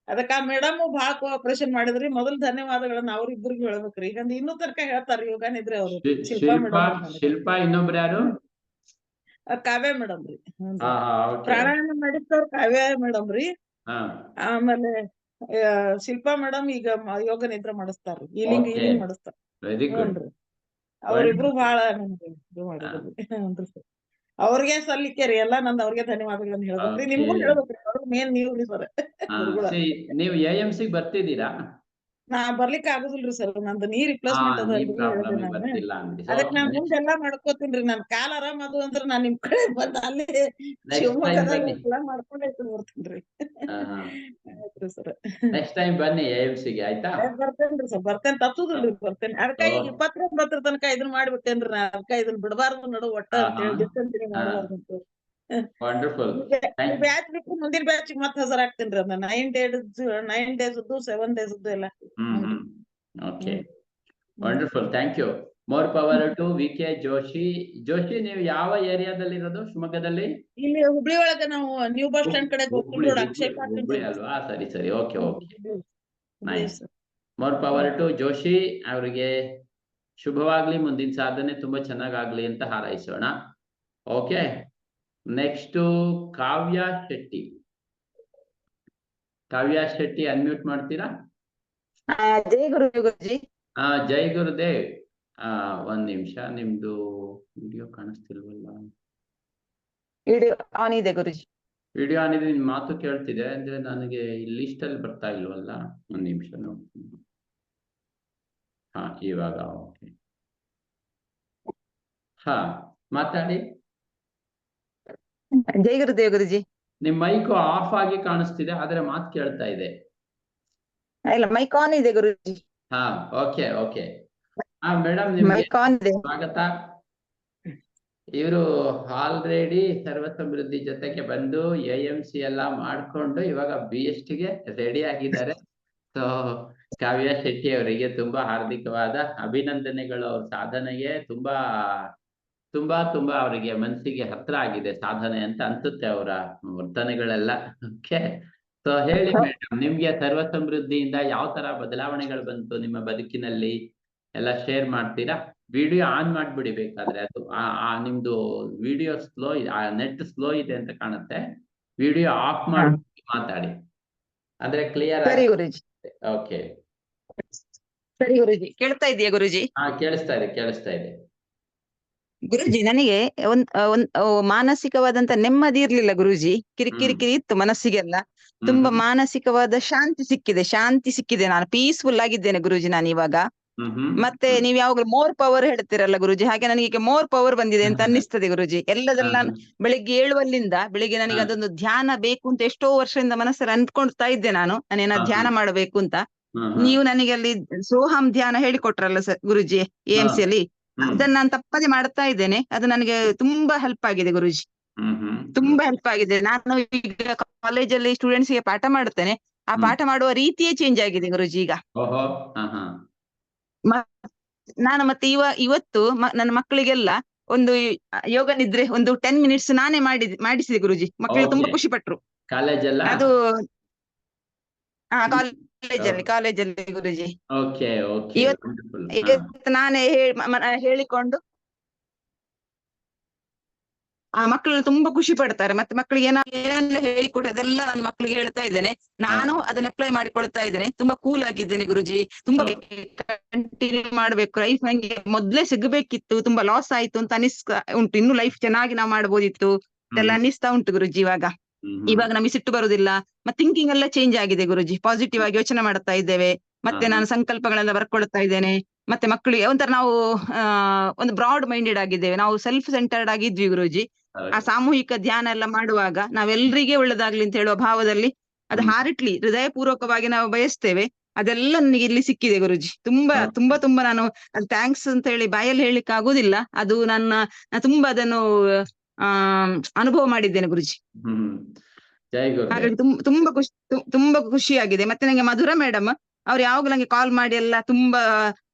ಅದಕ್ಕ ಆ ಮೇಡಮ್ ಭಾಳ ಕೋಆಪರೇಷನ್ ಮಾಡಿದ್ರಿ. ಮೊದಲ್ ಧನ್ಯವಾದಗಳನ್ನ ಅವ್ರಿಬ್ರಿಗೂ ಹೇಳ್ಬೇಕ್ರಿ. ಈಗ ಇನ್ನೂ ತನಕ ಹೇಳ್ತಾರ ಯೋಗ ನಿದ್ರೆ ಅವ್ರು ಶಿಲ್ಪಾ ಶಿಲ್ಪಾ ಮೇಡಮ್ ಶಿಲ್ಪಾ ಇನ್ನೊಬ್ರು ಯಾರು? ಕಾವ್ಯ ಮೇಡಮ್ ರೀ. ಪ್ರಾಣಾಯಾಮ ಮಾಡಿದ್ದವ್ರ ಕಾವ್ಯ ಮೇಡಮ್ ರೀ. ಆಮೇಲೆ ಶಿಲ್ಪಾ ಮೇಡಮ್ ಈಗ ಯೋಗ ನಿದ್ರೆ ಮಾಡಿಸ್ತಾರ್ರಿ. ಈಲಿಂಗ್. ಈಲಿಂಗ್ ಮಾಡಿಸ್ತಾರ. ವೆರಿ ಗುಡ್ ಅವ್ರಿಬ್ರು ಬಾಳ ಅವ್ರಿಗೆ ಸಲ್ಲಿಕೆ ರೀ ಎಲ್ಲಾ ನಂದ್ ಅವ್ರಿಗೆ ಧನ್ಯವಾದಗಳನ್ನ ಹೇಳ್ಬೇಕ್ರಿ ನಿಮ್ಗೂ ಹೇಳ್ಬೇಕ್ರಿ ಅವ್ರ ಮೇನ್ ನೀವು ರೀ ಸರ್ ನೀವ್ ನೀವು ಎ ಎಂ ಸಿ ಬರ್ತಿದ್ದೀರಾ? ನಾ ಬರ್ಲಿಕ್ಕೆ ಆಗುದಿಲ್ರಿ ಸರ್ ನಂದು ನೀರ್ ರಿಪ್ಲೇಸ್ಮೆಂಟ್ ಅದ ಅದಕ್ ನಾ ಮುಂದೆಲ್ಲಾ ಮಾಡ್ಕೋತೀನ್ರಿ. ನನ್ ಕಾಲ್ ಆರಾಮ್ ಅದು ಅಂದ್ರ ನಾನ್ ನಿಮ್ ಕಡೆ ಬಂದ್ ಅಲ್ಲಿ ಶಿವಮೊಗ್ಗದಾಗ ಮಾಡ್ಕೊಂಡ್ ಬರ್ತೀನ್ರಿ ಸರ್ ನೆಕ್ಸ್ಟ್ ಟೈಮ್ ಬನ್ನಿ ಎ ಎಂ ಸಿಗೆ ಆಯ್ತಾ? ಬರ್ತೇನ್ರಿ ಸರ್ ಬರ್ತೇನ್ ತಪ್ಪುದಿಲ್ರಿ ಬರ್ತೇನೆ. ಅದಕ್ಕ ಈಗ. ಇಪ್ಪತ್ತೊಂಬತ್ತರ ತನಕ ಇದನ್ ಮಾಡ್ಬಿಟ್ಟೇನ್ರಿ ನಾ. ಅದಕ್ಕ ಇದನ್ನ ಬಿಡಬಾರ್ದು ನಡು ಒಟ್ಟ ಡಿಸ್ಕಂಟಿನ್ಯೂ ಮಾಡಬಾರ್ದು ವಂಡರ್ಫುಲ್ ಬ್ಯಾಚ್ ಬಿಟ್ಟು ಮುಂದಿನ ಬ್ಯಾಚ್ ಮತ್ತೆ ಹಜಾರ್ ಆಗ್ತೇನ್ರಿ ಅದನ್ನ nine days nine days seven days ಎಲ್ಲ. Okay wonderful thank you more power to V K Joshi Joshi ನೀವು ಯಾವ ಏರಿಯಾದಲ್ಲಿ ಇರೋದು ಶಿವಮೊಗ್ಗದಲ್ಲಿ? ಇಲ್ಲಿ ಹುಬ್ಳಿ ಒಳಗೆ ನಾವು ನ್ಯೂ ಬಸ್ ಸ್ಟ್ಯಾಂಡ್ ಕಡೆ ಗೋಕುಲ್ ರೋಡ್ ಅಕ್ಷಯ್ ಹುಬ್ಳಿ- ಅಲ್ವಾ? ಸರಿ ಸರಿ. Okay okay nice more power to Joshi ಅವರಿಗೆ ಶುಭವಾಗ್ಲಿ ಮುಂದಿನ ಸಾಧನೆ ತುಂಬಾ ಚೆನ್ನಾಗಾಗ್ಲಿ ಅಂತ ಹಾರೈಸೋಣ. Okay next Kavya Shetty Kavya Shetty unmute ಮಾಡ್ತೀರಾ? ಜೈ ಗುರು ಗುರುಜಿ. ಆ ಜೈ ಗುರುದೇವ್. ಆ ಒಂದ್ ನಿಮಿಷ ನಿಮ್ದು ವಿಡಿಯೋ ಕಾಣಿಸ್ತಿಲ್ವಲ್ಲ? ವಿಡಿಯೋ ಆನ್ ಇದೆ ಗುರುಜಿ. ವಿಡಿಯೋ ಆನಿದೆ ನಿಮ್ ಮಾತು ಕೇಳ್ತಿದೆ ಅಂದ್ರೆ ನನಗೆ ಲಿಸ್ಟ್ ಅಲ್ಲಿ ಬರ್ತಾ ಇಲ್ವಲ್ಲ? ಒಂದ್ ನಿಮಿಷ ನೋಡ್ತೀನಿ. ಹಾ ಇವಾಗ ಓಕೆ ಹಾ ಮಾತಾಡಿ. ಜೈ ಗುರುದೇವ್ ಗುರುಜಿ. ನಿಮ್ ಮೈಕ್ ಆಫ್ ಆಗಿ ಕಾಣಿಸ್ತಿದೆ ಆದ್ರೆ ಮಾತ್ ಕೇಳ್ತಾ ಇದೆ. ಇಲ್ಲ ಮೈಕ್ ಆನ್ ಇದೆ ಗುರುಜಿ. ಹಾ ಓಕೆ ಓಕೆ. ಹಾ ಮೇಡಮ್ ನಿಮ್ಗೆ ಮೈಕ್ ಆನ್ ಇದೆ. ಸ್ವಾಗತ. ಇವರು ಆಲ್ರೆಡಿ ಸರ್ವ ಸಮೃದ್ಧಿ ಜೊತೆಗೆ ಬಂದು ಎ ಎಂ ಸಿ ಎಲ್ಲ ಮಾಡ್ಕೊಂಡು ಇವಾಗ ಬಿ ಎಸ್ ಟಿಗೆ ರೆಡಿ ಆಗಿದ್ದಾರೆ. ಸೊ ಕಾವ್ಯ ಶೆಟ್ಟಿ ಅವರಿಗೆ ತುಂಬಾ ಹಾರ್ದಿಕವಾದ ಅಭಿನಂದನೆಗಳು ಅವ್ರ ಸಾಧನೆಗೆ. ತುಂಬಾ ತುಂಬಾ ತುಂಬಾ ಅವರಿಗೆ ಮನಸ್ಸಿಗೆ ಹತ್ರ ಆಗಿದೆ ಸಾಧನೆ ಅಂತ ಅನ್ಸುತ್ತೆ ಅವರ ವರ್ತನೆಗಳೆಲ್ಲ. ಓಕೆ ಸೊ ಹೇಳಿ ಮೇಡಮ್ ನಿಮ್ಗೆ ಸರ್ವ ಸಮೃದ್ಧಿಯಿಂದ ಯಾವ ತರ ಬದಲಾವಣೆಗಳು ಬಂತು ನಿಮ್ಮ ಬದುಕಿನಲ್ಲಿ? ಎಲ್ಲ ಶೇರ್ ಮಾಡ್ತೀರಾ? ವಿಡಿಯೋ ಆನ್ ಮಾಡ್ಬಿಡಿ ಬೇಕಾದ್ರೆ. ಅದು ಆ ನಿಮ್ದು ವಿಡಿಯೋ ಸ್ಲೋ ಆ ನೆಟ್ ಸ್ಲೋ ಇದೆ ಅಂತ ಕಾಣುತ್ತೆ. ವಿಡಿಯೋ ಆಫ್ ಮಾಡಿ ಮಾತಾಡಿ. ಅಂದ್ರೆ ಕ್ಲಿಯರ್ ಓಕೆ ಸರಿ ಗುರುಜಿ. ಕೇಳ್ತಾ ಇದೆಯಾ ಗುರುಜಿ? ಹಾ ಕೇಳಿಸ್ತಾ ಇದೆ ಕೇಳಿಸ್ತಾ ಇದೆ. ಗುರುಜಿ ನನಗೆ ಒಂದ್ ಒಂದ್ ಮಾನಸಿಕವಾದಂತ ನೆಮ್ಮದಿ ಇರ್ಲಿಲ್ಲ ಗುರುಜಿ. ಕಿರಿಕಿರಿ ಹ್ಮ್. ಕಿರಿ ಇತ್ತು ಮನಸ್ಸಿಗೆಲ್ಲ. ತುಂಬಾ ಮಾನಸಿಕವಾದ ಶಾಂತಿ ಸಿಕ್ಕಿದೆ ಶಾಂತಿ ಸಿಕ್ಕಿದೆ. ನಾನು ಪೀಸ್ಫುಲ್ ಆಗಿದ್ದೇನೆ ಗುರುಜಿ ನಾನು ಇವಾಗ. ಮತ್ತೆ. ನೀವ್ ಯಾವಾಗ್ಲೂ ಮೋರ್ ಪವರ್ ಹೇಳ್ತೀರಲ್ಲ ಗುರುಜಿ? ಹಾಗೆ ನನಗೆ ಈಗ ಮೋರ್ ಪವರ್ ಬಂದಿದೆ ಅಂತ ಅನ್ನಿಸ್ತದೆ ಗುರುಜಿ. ಎಲ್ಲದೆಲ್ಲ ನಾನು ಬೆಳಿಗ್ಗೆ ಏಳುವಲ್ಲಿಂದ ಬೆಳಿಗ್ಗೆ ನನಗೆ ಅದೊಂದು ಧ್ಯಾನ ಬೇಕು ಅಂತ ಎಷ್ಟೋ ವರ್ಷದಿಂದ ಮನಸ್ಸಲ್ಲಿ ಅಂದ್ಕೊಳ್ತಾ ಇದ್ದೆ ನಾನು. ನಾನೇನ ಧ್ಯಾನ. ಮಾಡಬೇಕು ಅಂತ. ನೀವು ನನಗೆ ಅಲ್ಲಿ ಸೋಹಂ ಧ್ಯಾನ ಹೇಳಿಕೊಟ್ರಲ್ಲ sir Guruji A M C ಅಲ್ಲಿ? ಅದನ್ನ ನಾನು ತಪ್ಪದೆ ಮಾಡ್ತಾ ಇದ್ದೇನೆ. ಅದು ನನಗೆ ತುಂಬಾ ಹೆಲ್ಪ್ ಆಗಿದೆ ಗುರುಜಿ. ತುಂಬಾ ಹೆಲ್ಪ್ ಆಗಿದೆ. ನಾನು ಈಗ ಕಾಲೇಜಲ್ಲಿ ಸ್ಟೂಡೆಂಟ್ಸ್ಗೆ ಪಾಠ ಮಾಡುತ್ತೇನೆ ಆ ಪಾಠ ಮಾಡುವ ರೀತಿಯೇ ಚೇಂಜ್ ಆಗಿದೆ ಗುರುಜಿ ಈಗ. ನಾನು ಮತ್ತೆ ಇವ ಇವತ್ತು ನನ್ನ ಮಕ್ಕಳಿಗೆಲ್ಲ ಒಂದು ಯೋಗ ನಿದ್ರೆ ಒಂದು ಟೆನ್ ಮಿನಿಟ್ಸ್ ನಾನೇ ಮಾಡಿ ಮಾಡಿಸಿದೆ ಗುರುಜಿ. ಮಕ್ಕಳು ತುಂಬಾ. ಖುಷಿ ಪಟ್ರು ಅದು ಹಾ ಆ ಕಾಲೇಜಲ್ಲಿ ಕಾಲೇಜಲ್ಲಿ ಗುರುಜಿ. ಇವತ್ತು- ನಾನೇ ಹೇಳಿಕೊಂಡು ಆ ಮಕ್ಕಳು ತುಂಬಾ ಖುಷಿ ಪಡ್ತಾರೆ. ಮತ್ತೆ ಮಕ್ಕಳಿಗೆ ಏನಾದ್ರು ಏನೆಲ್ಲ ಹೇಳಿಕೊಟ್ಟು ಅದೆಲ್ಲ ನನ್ನ ಮಕ್ಕಳಿಗೆ ಹೇಳ್ತಾ ಇದ್ದೇನೆ. ನಾನು ಅದನ್ನ ಅಪ್ಲೈ ಮಾಡಿಕೊಳ್ತಾ ಇದ್ದೇನೆ. ತುಂಬಾ ಕೂಲ್ ಆಗಿದ್ದೇನೆ ಗುರುಜಿ. ತುಂಬಾ ಕಂಟಿನ್ಯೂ ಮಾಡ್ಬೇಕು. ಲೈಫ್ ನಂಗೆ ಮೊದ್ಲೇ ಸಿಗಬೇಕಿತ್ತು. ತುಂಬಾ ಲಾಸ್ ಆಯ್ತು ಅಂತ ಅನಿಸ್ತಾ ಉಂಟು. ಇನ್ನು ಲೈಫ್ ಚೆನ್ನಾಗಿ ನಾವು ಮಾಡ್ಬೋದಿತ್ತು. ಎಲ್ಲ ಅನಿಸ್ತಾ ಉಂಟು ಗುರುಜಿ ಇವಾಗ. ಇವಾಗ ನಮಗೆ ಸಿಟ್ಟು ಬರುದಿಲ್ಲ. ಮತ್ತೆ ಥಿಂಕಿಂಗ್ ಎಲ್ಲ ಚೇಂಜ್ ಆಗಿದೆ ಗುರುಜಿ. ಪಾಸಿಟಿವ್ ಆಗಿ ಯೋಚನೆ ಮಾಡ್ತಾ ಇದ್ದೇವೆ. ಮತ್ತೆ ನಾನು ಸಂಕಲ್ಪಗಳೆಲ್ಲ ಬರ್ಕೊಳ್ತಾ ಇದ್ದೇನೆ. ಮತ್ತೆ ಮಕ್ಕಳಿಗೆ ಒಂಥರ ನಾವು ಆ ಒಂದು ಬ್ರಾಡ್ ಮೈಂಡೆಡ್ ಆಗಿದ್ದೇವೆ. ನಾವು ಸೆಲ್ಫ್ ಸೆಂಟರ್ಡ್ ಆಗಿದ್ವಿ ಗುರುಜಿ. ಆ ಸಾಮೂಹಿಕ ಧ್ಯಾನ ಎಲ್ಲ ಮಾಡುವಾಗ ನಾವೆಲ್ಲರಿಗೆ ಒಳ್ಳೇದಾಗ್ಲಿ ಅಂತ ಹೇಳುವ ಭಾವದಲ್ಲಿ ಅದು. ಹಾರಿಟ್ಲಿ ಹೃದಯ ಪೂರ್ವಕವಾಗಿ ನಾವು ಬಯಸ್ತೇವೆ. ಅದೆಲ್ಲ ನನಗೆ ಇಲ್ಲಿ ಸಿಕ್ಕಿದೆ ಗುರುಜಿ. ತುಂಬಾ ತುಂಬಾ ತುಂಬಾ ನಾನು ಅದು ಥ್ಯಾಂಕ್ಸ್ ಅಂತ ಹೇಳಿ ಬಾಯಲ್ಲಿ ಹೇಳಲಿಕ್ಕೆ ಆಗುದಿಲ್ಲ ಅದು ನನ್ನ ನಾನು ತುಂಬಾ ಅದನ್ನು ಆ ಅನುಭವ ಮಾಡಿದ್ದೇನೆ ಗುರುಜಿ. ಹಾಗಾಗಿ ತುಂಬಾ ಖುಷಿ ತುಂಬಾ ಖುಷಿಯಾಗಿದೆ. ಮತ್ತೆ ನಂಗೆ ಮಧುರ ಮೇಡಮ್ ಅವ್ರು ಯಾವಾಗ ನಂಗೆ ಕಾಲ್ ಮಾಡಿ ಎಲ್ಲ ತುಂಬಾ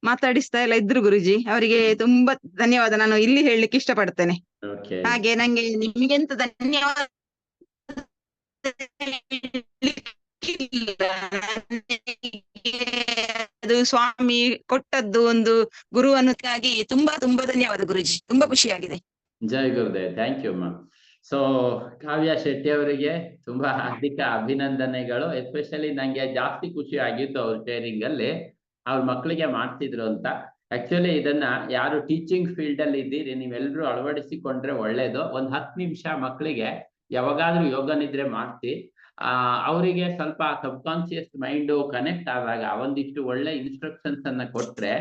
ಮಾತಾಡಿಸ್ತಾ ಎಲ್ಲ ಇದ್ರು ಗುರುಜಿ. ಅವರಿಗೆ ತುಂಬಾ ಧನ್ಯವಾದ. ನಾನು ಇಲ್ಲಿ ಹೇಳಲಿಕ್ಕೆ ಇಷ್ಟಪಡ್ತೇನೆ. ಓಕೆ ಹಾಗೆ ನಂಗೆ ನಿಮ್ಗೆಂತ ಧನ್ಯವಾದ. ಅದು ಸ್ವಾಮಿ ಕೊಟ್ಟದ್ದು ಒಂದು ಗುರು ಅನ್ನೋದಕ್ಕಾಗಿ ತುಂಬಾ ತುಂಬಾ ಧನ್ಯವಾದ ಗುರುಜಿ. ತುಂಬಾ ಖುಷಿಯಾಗಿದೆ. ಜೈ Gurudev thank you ma'am so Kavya Shetty ಅವರಿಗೆ ತುಂಬಾ ಹಾರ್ದಿಕ ಅಭಿನಂದನೆಗಳು. ಎಸ್ಪೆಷಲಿ ನಂಗೆ ಜಾಸ್ತಿ ಖುಷಿ ಆಗಿತ್ತು ಅವ್ರ ಶೇರಿಂಗ್ ಅಲ್ಲಿ. ಅವ್ರ ಮಕ್ಕಳಿಗೆ ಮಾಡ್ತಿದ್ರು ಅಂತ. ಆಕ್ಚುಲಿ ಇದನ್ನ ಯಾರು ಟೀಚಿಂಗ್ ಫೀಲ್ಡ್ ಅಲ್ಲಿ ಇದ್ದೀರಿ ನೀವೆಲ್ಲರೂ ಅಳವಡಿಸಿಕೊಂಡ್ರೆ ಒಳ್ಳೇದು. ಒಂದ್ ಹತ್ತು ನಿಮಿಷ ಮಕ್ಕಳಿಗೆ ಯಾವಾಗಾದ್ರೂ ಯೋಗ ನಿದ್ರೆ ಮಾಡ್ತಿ. ಆ, ಅವರಿಗೆ ಸ್ವಲ್ಪ ಸಬ್ ಕಾನ್ಸಿಯಸ್ ಮೈಂಡ್ ಕನೆಕ್ಟ್ ಆದಾಗ ಒಂದಿಷ್ಟು ಒಳ್ಳೆ ಇನ್ಸ್ಟ್ರಕ್ಷನ್ಸ್ ಅನ್ನ ಕೊಟ್ರೆ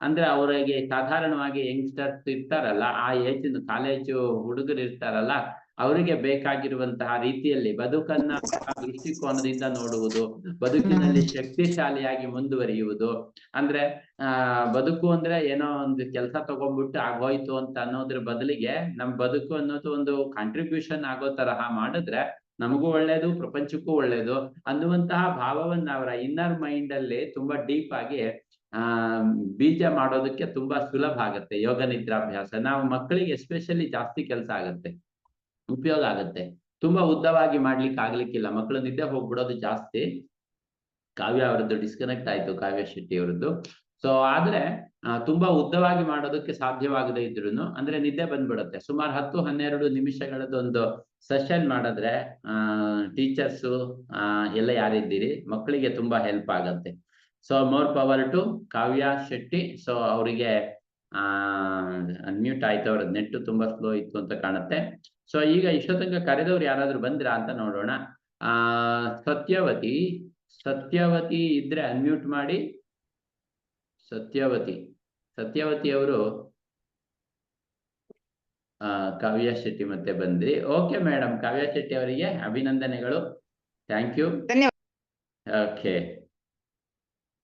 ಅಂದ್ರೆ ಅವರಿಗೆ ಸಾಧಾರಣವಾಗಿ ಯಂಗ್ಸ್ಟರ್ಸ್ ಇರ್ತಾರಲ್ಲ ಆ ಏಜ್ ಕಾಲೇಜು ಹುಡುಗರು ಇರ್ತಾರಲ್ಲ ಅವರಿಗೆ ಬೇಕಾಗಿರುವಂತಹ ರೀತಿಯಲ್ಲಿ ಬದುಕನ್ನ ದೃಷ್ಟಿಕೋನದಿಂದ ನೋಡುವುದು ಬದುಕಿನಲ್ಲಿ ಶಕ್ತಿಶಾಲಿಯಾಗಿ ಮುಂದುವರಿಯುವುದು. ಅಂದ್ರೆ ಆ ಬದುಕು ಅಂದ್ರೆ ಏನೋ ಒಂದು ಕೆಲಸ ತಗೊಂಡ್ಬಿಟ್ಟು ಆಗೋಯ್ತು ಅಂತ ಅನ್ನೋದ್ರ ಬದಲಿಗೆ ನಮ್ ಬದುಕು ಅನ್ನೋದು ಒಂದು ಕಾಂಟ್ರಿಬ್ಯೂಷನ್ ಆಗೋ ತರಹ ಮಾಡಿದ್ರೆ ನಮಗೂ ಒಳ್ಳೇದು ಪ್ರಪಂಚಕ್ಕೂ ಒಳ್ಳೇದು ಅನ್ನುವಂತಹ ಭಾವವನ್ನ ಅವರ ಇನ್ನರ್ ಮೈಂಡ್ ಅಲ್ಲಿ ತುಂಬಾ ಡೀಪ್ ಆಗಿ ಬೀಜ ಮಾಡೋದಕ್ಕೆ ತುಂಬಾ ಸುಲಭ ಆಗುತ್ತೆ, ಯೋಗ ನಿದ್ರಾಭ್ಯಾಸ. ನಾವು ಮಕ್ಕಳಿಗೆ ಎಸ್ಪೆಷಲಿ ಜಾಸ್ತಿ ಕೆಲಸ ಆಗುತ್ತೆ, ಉಪಯೋಗ ಆಗುತ್ತೆ. ತುಂಬಾ ಉದ್ದವಾಗಿ ಮಾಡ್ಲಿಕ್ಕೆ ಆಗ್ಲಿಕ್ಕಿಲ್ಲ ಮಕ್ಕಳು ನಿದ್ದೆ ಹೋಗ್ಬಿಡೋದು ಜಾಸ್ತಿ. ಕಾವ್ಯ ಅವರದ್ದು ಡಿಸ್ಕನೆಕ್ಟ್ ಆಯ್ತು, ಕಾವ್ಯ ಶೆಟ್ಟಿ ಅವರದ್ದು. ಸೊ ಆದ್ರೆ ತುಂಬಾ ಉದ್ದವಾಗಿ ಮಾಡೋದಕ್ಕೆ ಸಾಧ್ಯವಾಗದೇ ಇದ್ರು ಅಂದ್ರೆ ನಿದ್ದೆ ಬಂದ್ಬಿಡುತ್ತೆ. ಸುಮಾರು ಹತ್ತು, ಹನ್ನೆರಡು ನಿಮಿಷಗಳದೊಂದು ಸೆಷನ್ ಮಾಡಿದ್ರೆ, ಆ ಟೀಚರ್ಸು ಆ, ಎಲ್ಲ ಯಾರಿದ್ದೀರಿ? ಮಕ್ಕಳಿಗೆ ತುಂಬಾ ಹೆಲ್ಪ್ ಆಗತ್ತೆ. So more power to Kavya Shetty so ಅವರಿಗೆ ಆ ಅನ್ಮ್ಯೂಟ್ ಆಯ್ತು. ಅವ್ರ ನೆಟ್ ತುಂಬಾ ಸ್ಲೋ ಇತ್ತು ಅಂತ ಕಾಣುತ್ತೆ. ಸೊ ಈಗ ಇಷ್ಟೊತ್ತಂಕ ಕರೆದವ್ರು ಯಾರಾದ್ರೂ ಬಂದ್ರಾ ಅಂತ ನೋಡೋಣ. ಆ ಸತ್ಯವತಿ ಸತ್ಯವತಿ ಇದ್ರೆ ಅನ್ಮ್ಯೂಟ್ ಮಾಡಿ. ಸತ್ಯವತಿ ಸತ್ಯವತಿ ಅವರು ಕಾವ್ಯ ಶೆಟ್ಟಿ ಮತ್ತೆ ಬಂದ್ರಿ. ಓಕೆ ಮೇಡಮ್ ಕಾವ್ಯ ಶೆಟ್ಟಿ ಅವರಿಗೆ ಅಭಿನಂದನೆಗಳು. Thank you. ಓಕೆ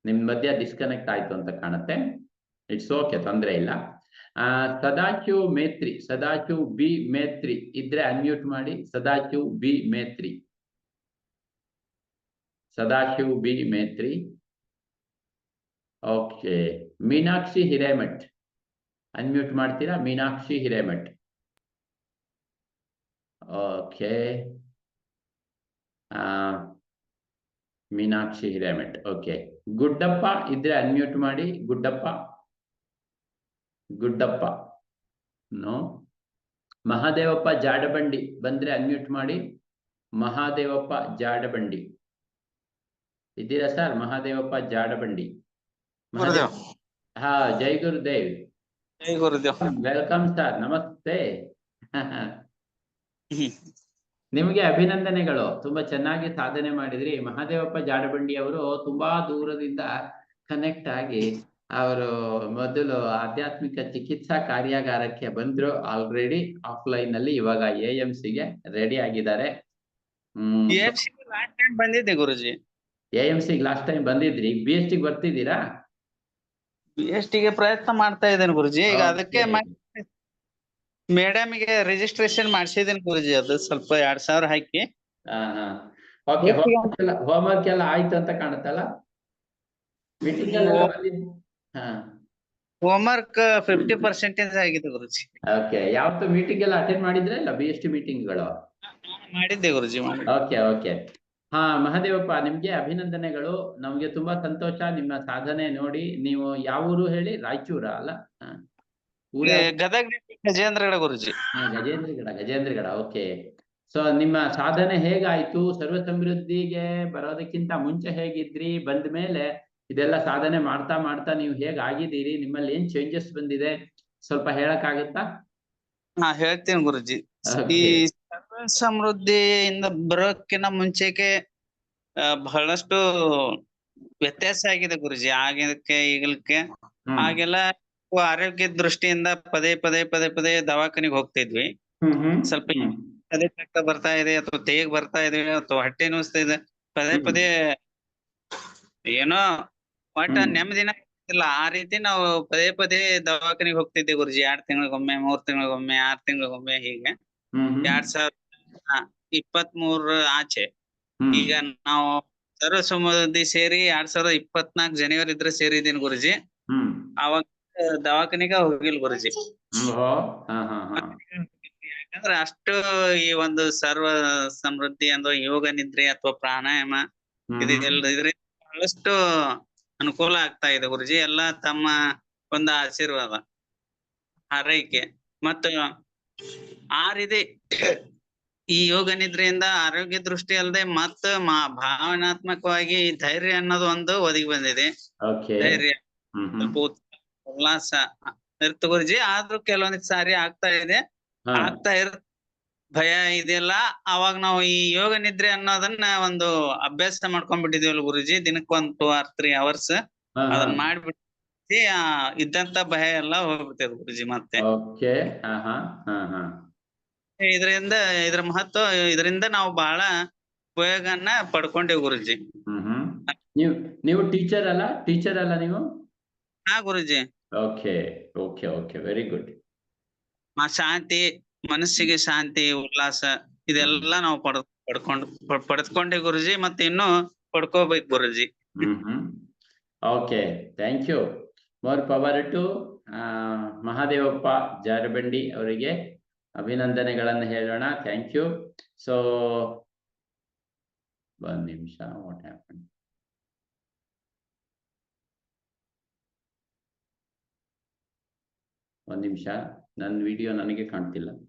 ನಿಮ್ ಮಧ್ಯ ಡಿಸ್ಕನೆಕ್ಟ್ ಆಯ್ತು ಅಂತ ಕಾಣುತ್ತೆ. ಇಟ್ಸ್ ಓಕೆ ತೊಂದರೆ ಇಲ್ಲ. ಸದಾಚು ಮೇತ್ರಿ ಸದಾಚು ಬಿ ಮೇತ್ರಿ ಇದ್ರೆ ಅನ್ಮ್ಯೂಟ್ ಮಾಡಿ. Sadachu B Metri. Sadashiv B Metri. Okay Meenakshi Hiremath. Unmute ಮಾಡ್ತೀರಾ? ಮೀನಾಕ್ಷಿ ಹಿರೇಮಠ್. ಓಕೆ ಮೀನಾಕ್ಷಿ ಹಿರೇಮಠ್. ಓಕೆ ಗುಡ್ಡಪ್ಪ ಇದ್ರೆ ಅನ್ಮ್ಯೂಟ್ ಮಾಡಿ ಗುಡ್ಡಪ್ಪ ಗುಡ್ಡಪ್ಪ ನೋ ಮಹಾದೇವಪ್ಪ ಜಾಡಬಂಡಿ ಬಂದ್ರೆ ಅನ್ಮ್ಯೂಟ್ ಮಾಡಿ ಮಹಾದೇವಪ್ಪ ಜಾಡಬಂಡಿ. ಇದ್ದೀರಾ ಸರ್ ಮಹಾದೇವಪ್ಪ ಜಾಡಬಂಡಿ. ಹಾ ಜೈ ಗುರುದೇವ್. ಜೈ ಗುರುದೇವ್. ವೆಲ್ಕಮ್ ಸರ್ ನಮಸ್ತೆ. ನಿಮಗೆ ಅಭಿನಂದನೆಗಳು. ತುಂಬಾ ಚೆನ್ನಾಗಿ ಸಾಧನೆ ಮಾಡಿದ್ರಿ. ಮಹಾದೇವಪ್ಪ ಜಾಡಬಂಡಿ ಅವರು ತುಂಬಾ ದೂರದಿಂದ ಕನೆಕ್ಟ್ ಆಗಿ ಅವರು ಮೊದಲು ಆಧ್ಯಾತ್ಮಿಕ ಚಿಕಿತ್ಸಾ ಕಾರ್ಯಾಗಾರಕ್ಕೆ ಬಂದ್ರು ಆಲ್ರೆಡಿ ಆಫ್ಲೈನ್ ಅಲ್ಲಿ. ಇವಾಗ ಎ ಎಂ ಗೆ ರೆಡಿ ಆಗಿದ್ದಾರೆ. ಬಂದಿದ್ದೆ Guruji. A M C last time ಬಂದಿದ್ರಿ. ಬಿ ಎಸ್ ಟಿ ಬರ್ತಿದ್ದೀರಾ? ಬಿ ಎಸ್ಗೆ ಪ್ರಯತ್ನ ಮಾಡ್ತಾ ಇದ್ದೇನೆ ಗುರುಜಿ. ಈಗ ಅದಕ್ಕೆ ಮೇಡಮ್ಗೆ ರಿಜಿಸ್ಟ್ರೇಷನ್ ಮಾಡ್ಸಿದೀನಿ ಗುರುಜಿ ಅದು ಸ್ವಲ್ಪ ಎರಡ್ ಸಾವಿರ ಹಾಕಿ. ಓಕೆ ಹೋಮ್ವರ್ಕ್ ಎಲ್ಲ ಆಯ್ತು ಅಂತ ಕಾಣುತ್ತಲ್ಲ? ಮೀಟಿಂಗ್ ಹಾ. ಹೋಮ್ವರ್ಕ್ ಫಿಫ್ಟಿ ಪರ್ಸೆಂಟೇಜ್ ಆಗಿದೆ ಗುರುಜಿ. ಓಕೆ ಯಾವತ್ತು ಮೀಟಿಂಗ್ ಎಲ್ಲ ಅಟೆಂಡ್ ಮಾಡಿದ್ರೆ ಇಲ್ಲ ಬಿ ಎಸ್ ಟಿ ಮೀಟಿಂಗ್ಗಳು ಮಾಡಿದ್ದೆ ಗುರುಜಿ ಓಕೆ ಓಕೆ ಹಾ ಮಹದೇವಪ್ಪ ನಿಮ್ಗೆ ಅಭಿನಂದನೆಗಳು. ನಮ್ಗೆ ತುಂಬಾ ಸಂತೋಷ ನಿಮ್ಮ ಸಾಧನೆ ನೋಡಿ. ನೀವು ಯಾವ ಊರು ಹೇಳಿ? ರಾಯಚೂರ ಅಲ್ಲ? ಗದಗ ಗಜೇಂದ್ರ ಗಡ ಗುರುಜಿ. ಹಾ, ಗಜೇಂದ್ರಗಡ ಗಜೇಂದ್ರಗಡ ಓಕೆ. ಸೊ ನಿಮ್ಮ ಸಾಧನೆ ಹೇಗಾಯ್ತು? ಸರ್ವ ಸಮೃದ್ಧಿಗೆ ಬರೋದಕ್ಕಿಂತ ಮುಂಚೆ ಹೇಗಿದ್ರಿ? ಬಂದ ಮೇಲೆ ಇದೆಲ್ಲ ಸಾಧನೆ ಮಾಡ್ತಾ ಮಾಡ್ತಾ ನೀವು ಹೇಗಾಗಿದ್ದೀರಿ ನಿಮ್ಮಲ್ಲಿ ಏನ್ ಚೇಂಜಸ್ ಬಂದಿದೆ? ಸ್ವಲ್ಪ ಹೇಳಕ್ಕಾಗತ್ತಾ? ಹಾ ಹೇಳ್ತೀನಿ ಗುರುಜಿ. ಈ. ಸರ್ವ ಸಮೃದ್ಧಿಯಿಂದ ಬರೋಕ್ಕಿಂತ ಮುಂಚೆಗೆ ಬಹಳಷ್ಟು ವ್ಯತ್ಯಾಸ ಆಗಿದೆ ಗುರುಜಿ. ಆಗಿದಕ್ಕೆ ಈಗಲಕ್ಕೆ. ಹ್ಮ್. ಆಗೆಲ್ಲ ಆರೋಗ್ಯ ದೃಷ್ಟಿಯಿಂದ ಪದೇ ಪದೇ ಪದೇ ಪದೇ ದವಾಖಾನಿಗೆ ಹೋಗ್ತಿದ್ವಿ. ಸ್ವಲ್ಪ. ಪದೇ ರಕ್ತ ಬರ್ತಾ ಇದೆ ಅಥವಾ ತೇಗ್ ಬರ್ತಾ ಇದೆ ಅಥವಾ ಹೊಟ್ಟೆ ನೋಸ್ತಿದೆ ಇದೆ ಪದೇ ಪದೇ ಏನೋ ಒಟ್ಟ. ನೆಮ್ಮದಿನ ಇಲ್ಲ ಆ ರೀತಿ ನಾವು ಪದೇ ಪದೇ ದವಾಖಾನಿಗೆ ಹೋಗ್ತಿದ್ದೆ ಗುರುಜಿ. ಎರಡ್ ತಿಂಗಳಿಗೊಮ್ಮೆ ಮೂರ್ ತಿಂಗಳಿಗೊಮ್ಮೆ ಆರ್ ತಿಂಗಳಿಗೊಮ್ಮೆ ಹೀಗೆ. ಎರಡ್ ಸಾವಿರದ ಇಪ್ಪತ್ತ್ ಮೂರ್ ಆಚೆ ಈಗ ನಾವು ಸರ್ವ ಸೇರಿ ಎರಡ್ ಸಾವಿರದ ಇಪ್ಪತ್ನಾಲ್ಕ್ ಜನವರಿ ಇದ್ರೆ ಸೇರಿದ್ದೀನಿ ಗುರುಜಿ. ಅವಾಗ ದವಾಖಾನಿಗೆ ಹೋಗಿಲ್ಲ ಗುರುಜಿ. ಯಾಕಂದ್ರೆ ಅಷ್ಟು ಈ ಒಂದು ಸರ್ವ ಸಮೃದ್ಧಿ ಅಂದ್ರೆ ಯೋಗ ನಿದ್ರೆ ಅಥವಾ ಪ್ರಾಣಾಯಾಮ ಇದರಿಂದ ಬಹಳಷ್ಟು ಅನುಕೂಲ ಆಗ್ತಾ ಇದೆ ಗುರುಜಿ. ಎಲ್ಲ ತಮ್ಮ ಒಂದು ಆಶೀರ್ವಾದ ಆರೈಕೆ ಮತ್ತು ಆ ರೀತಿ ಈ ಯೋಗ ನಿದ್ರೆಯಿಂದ ಆರೋಗ್ಯ ದೃಷ್ಟಿ ಅಲ್ಲದೆ ಮತ್ತ ಮಾ ಭಾವನಾತ್ಮಕವಾಗಿ ಧೈರ್ಯ ಅನ್ನೋದು ಒಂದು ಒದಗಿ ಬಂದಿದೆ. ಧೈರ್ಯ. ಉಲ್ಲಾಸ ಇರ್ತ ಗುರುಜಿ ಆದ್ರೂ ಕೆಲವೊಂದ್ ಸಾರಿ ಆಗ್ತಾ ಇದೆ. ಆಗ್ತಾ ಇರ್ ಭಯ ಇದೆಲ್ಲ. ಅವಾಗ ನಾವು ಈ ಯೋಗ ನಿದ್ರೆ ಅನ್ನೋದನ್ನ ಒಂದು ಅಭ್ಯಾಸ ಮಾಡ್ಕೊಂಡ್ಬಿಟ್ಟಿದೀವಲ್ಲ ಗುರುಜಿ ದಿನಕ್ಕೆ ಒಂದ್ ಟೂ ಆರ್ ತ್ರೀ ಅವರ್ಸ್. ಅದನ್ನ ಮಾಡ್ಬಿಟ್ಟು ಆ ಇದ್ದಂತ ಭಯ ಎಲ್ಲ ಹೋಗ್ಬಿಡ್ತದೆ ಗುರುಜಿ ಮತ್ತೆ. ಇದರಿಂದ ಇದ್ರ ಮಹತ್ವ ಇದರಿಂದ ನಾವು ಬಹಳ ಉಪಯೋಗನ ಪಡ್ಕೊಂಡೇವ್ ಗುರುಜಿ. ನೀವು ಟೀಚರ್ ಅಲ್ಲ? ಟೀಚರ್ ಅಲ್ಲ ನೀವು? ಹಾ guruji. Okay okay okay very good ಮಾ ಶಾಂತಿ ಮನಸ್ಸಿಗೆ ಶಾಂತಿ ಉಲ್ಲಾಸ ಇದೆಲ್ಲ ನಾವು ಪಡ್ ಪಡ್ಕೊಂಡು ಪ- ಗುರುಜಿ ಮತ್ತೆ ಇನ್ನು ಪಡ್ಕೋಬೇಕು guruji. Okay thank you more power to Mahadevappa Jarabandi ಅವರಿಗೆ ಅಭಿನಂದನೆಗಳನ್ನು ಹೇಳೋಣ. ಥ್ಯಾಂಕ್ ಯು ಸೊ ಒಂದ್ ನಿಮಿಷ ವಾಟ್ ಹ್ಯಾಪನ್ ಒಂದ್ ನಿಮಿಷ. ನನ್ನ ವಿಡಿಯೋ ನನಗೆ ಕಾಣ್ತಿಲ್ಲ.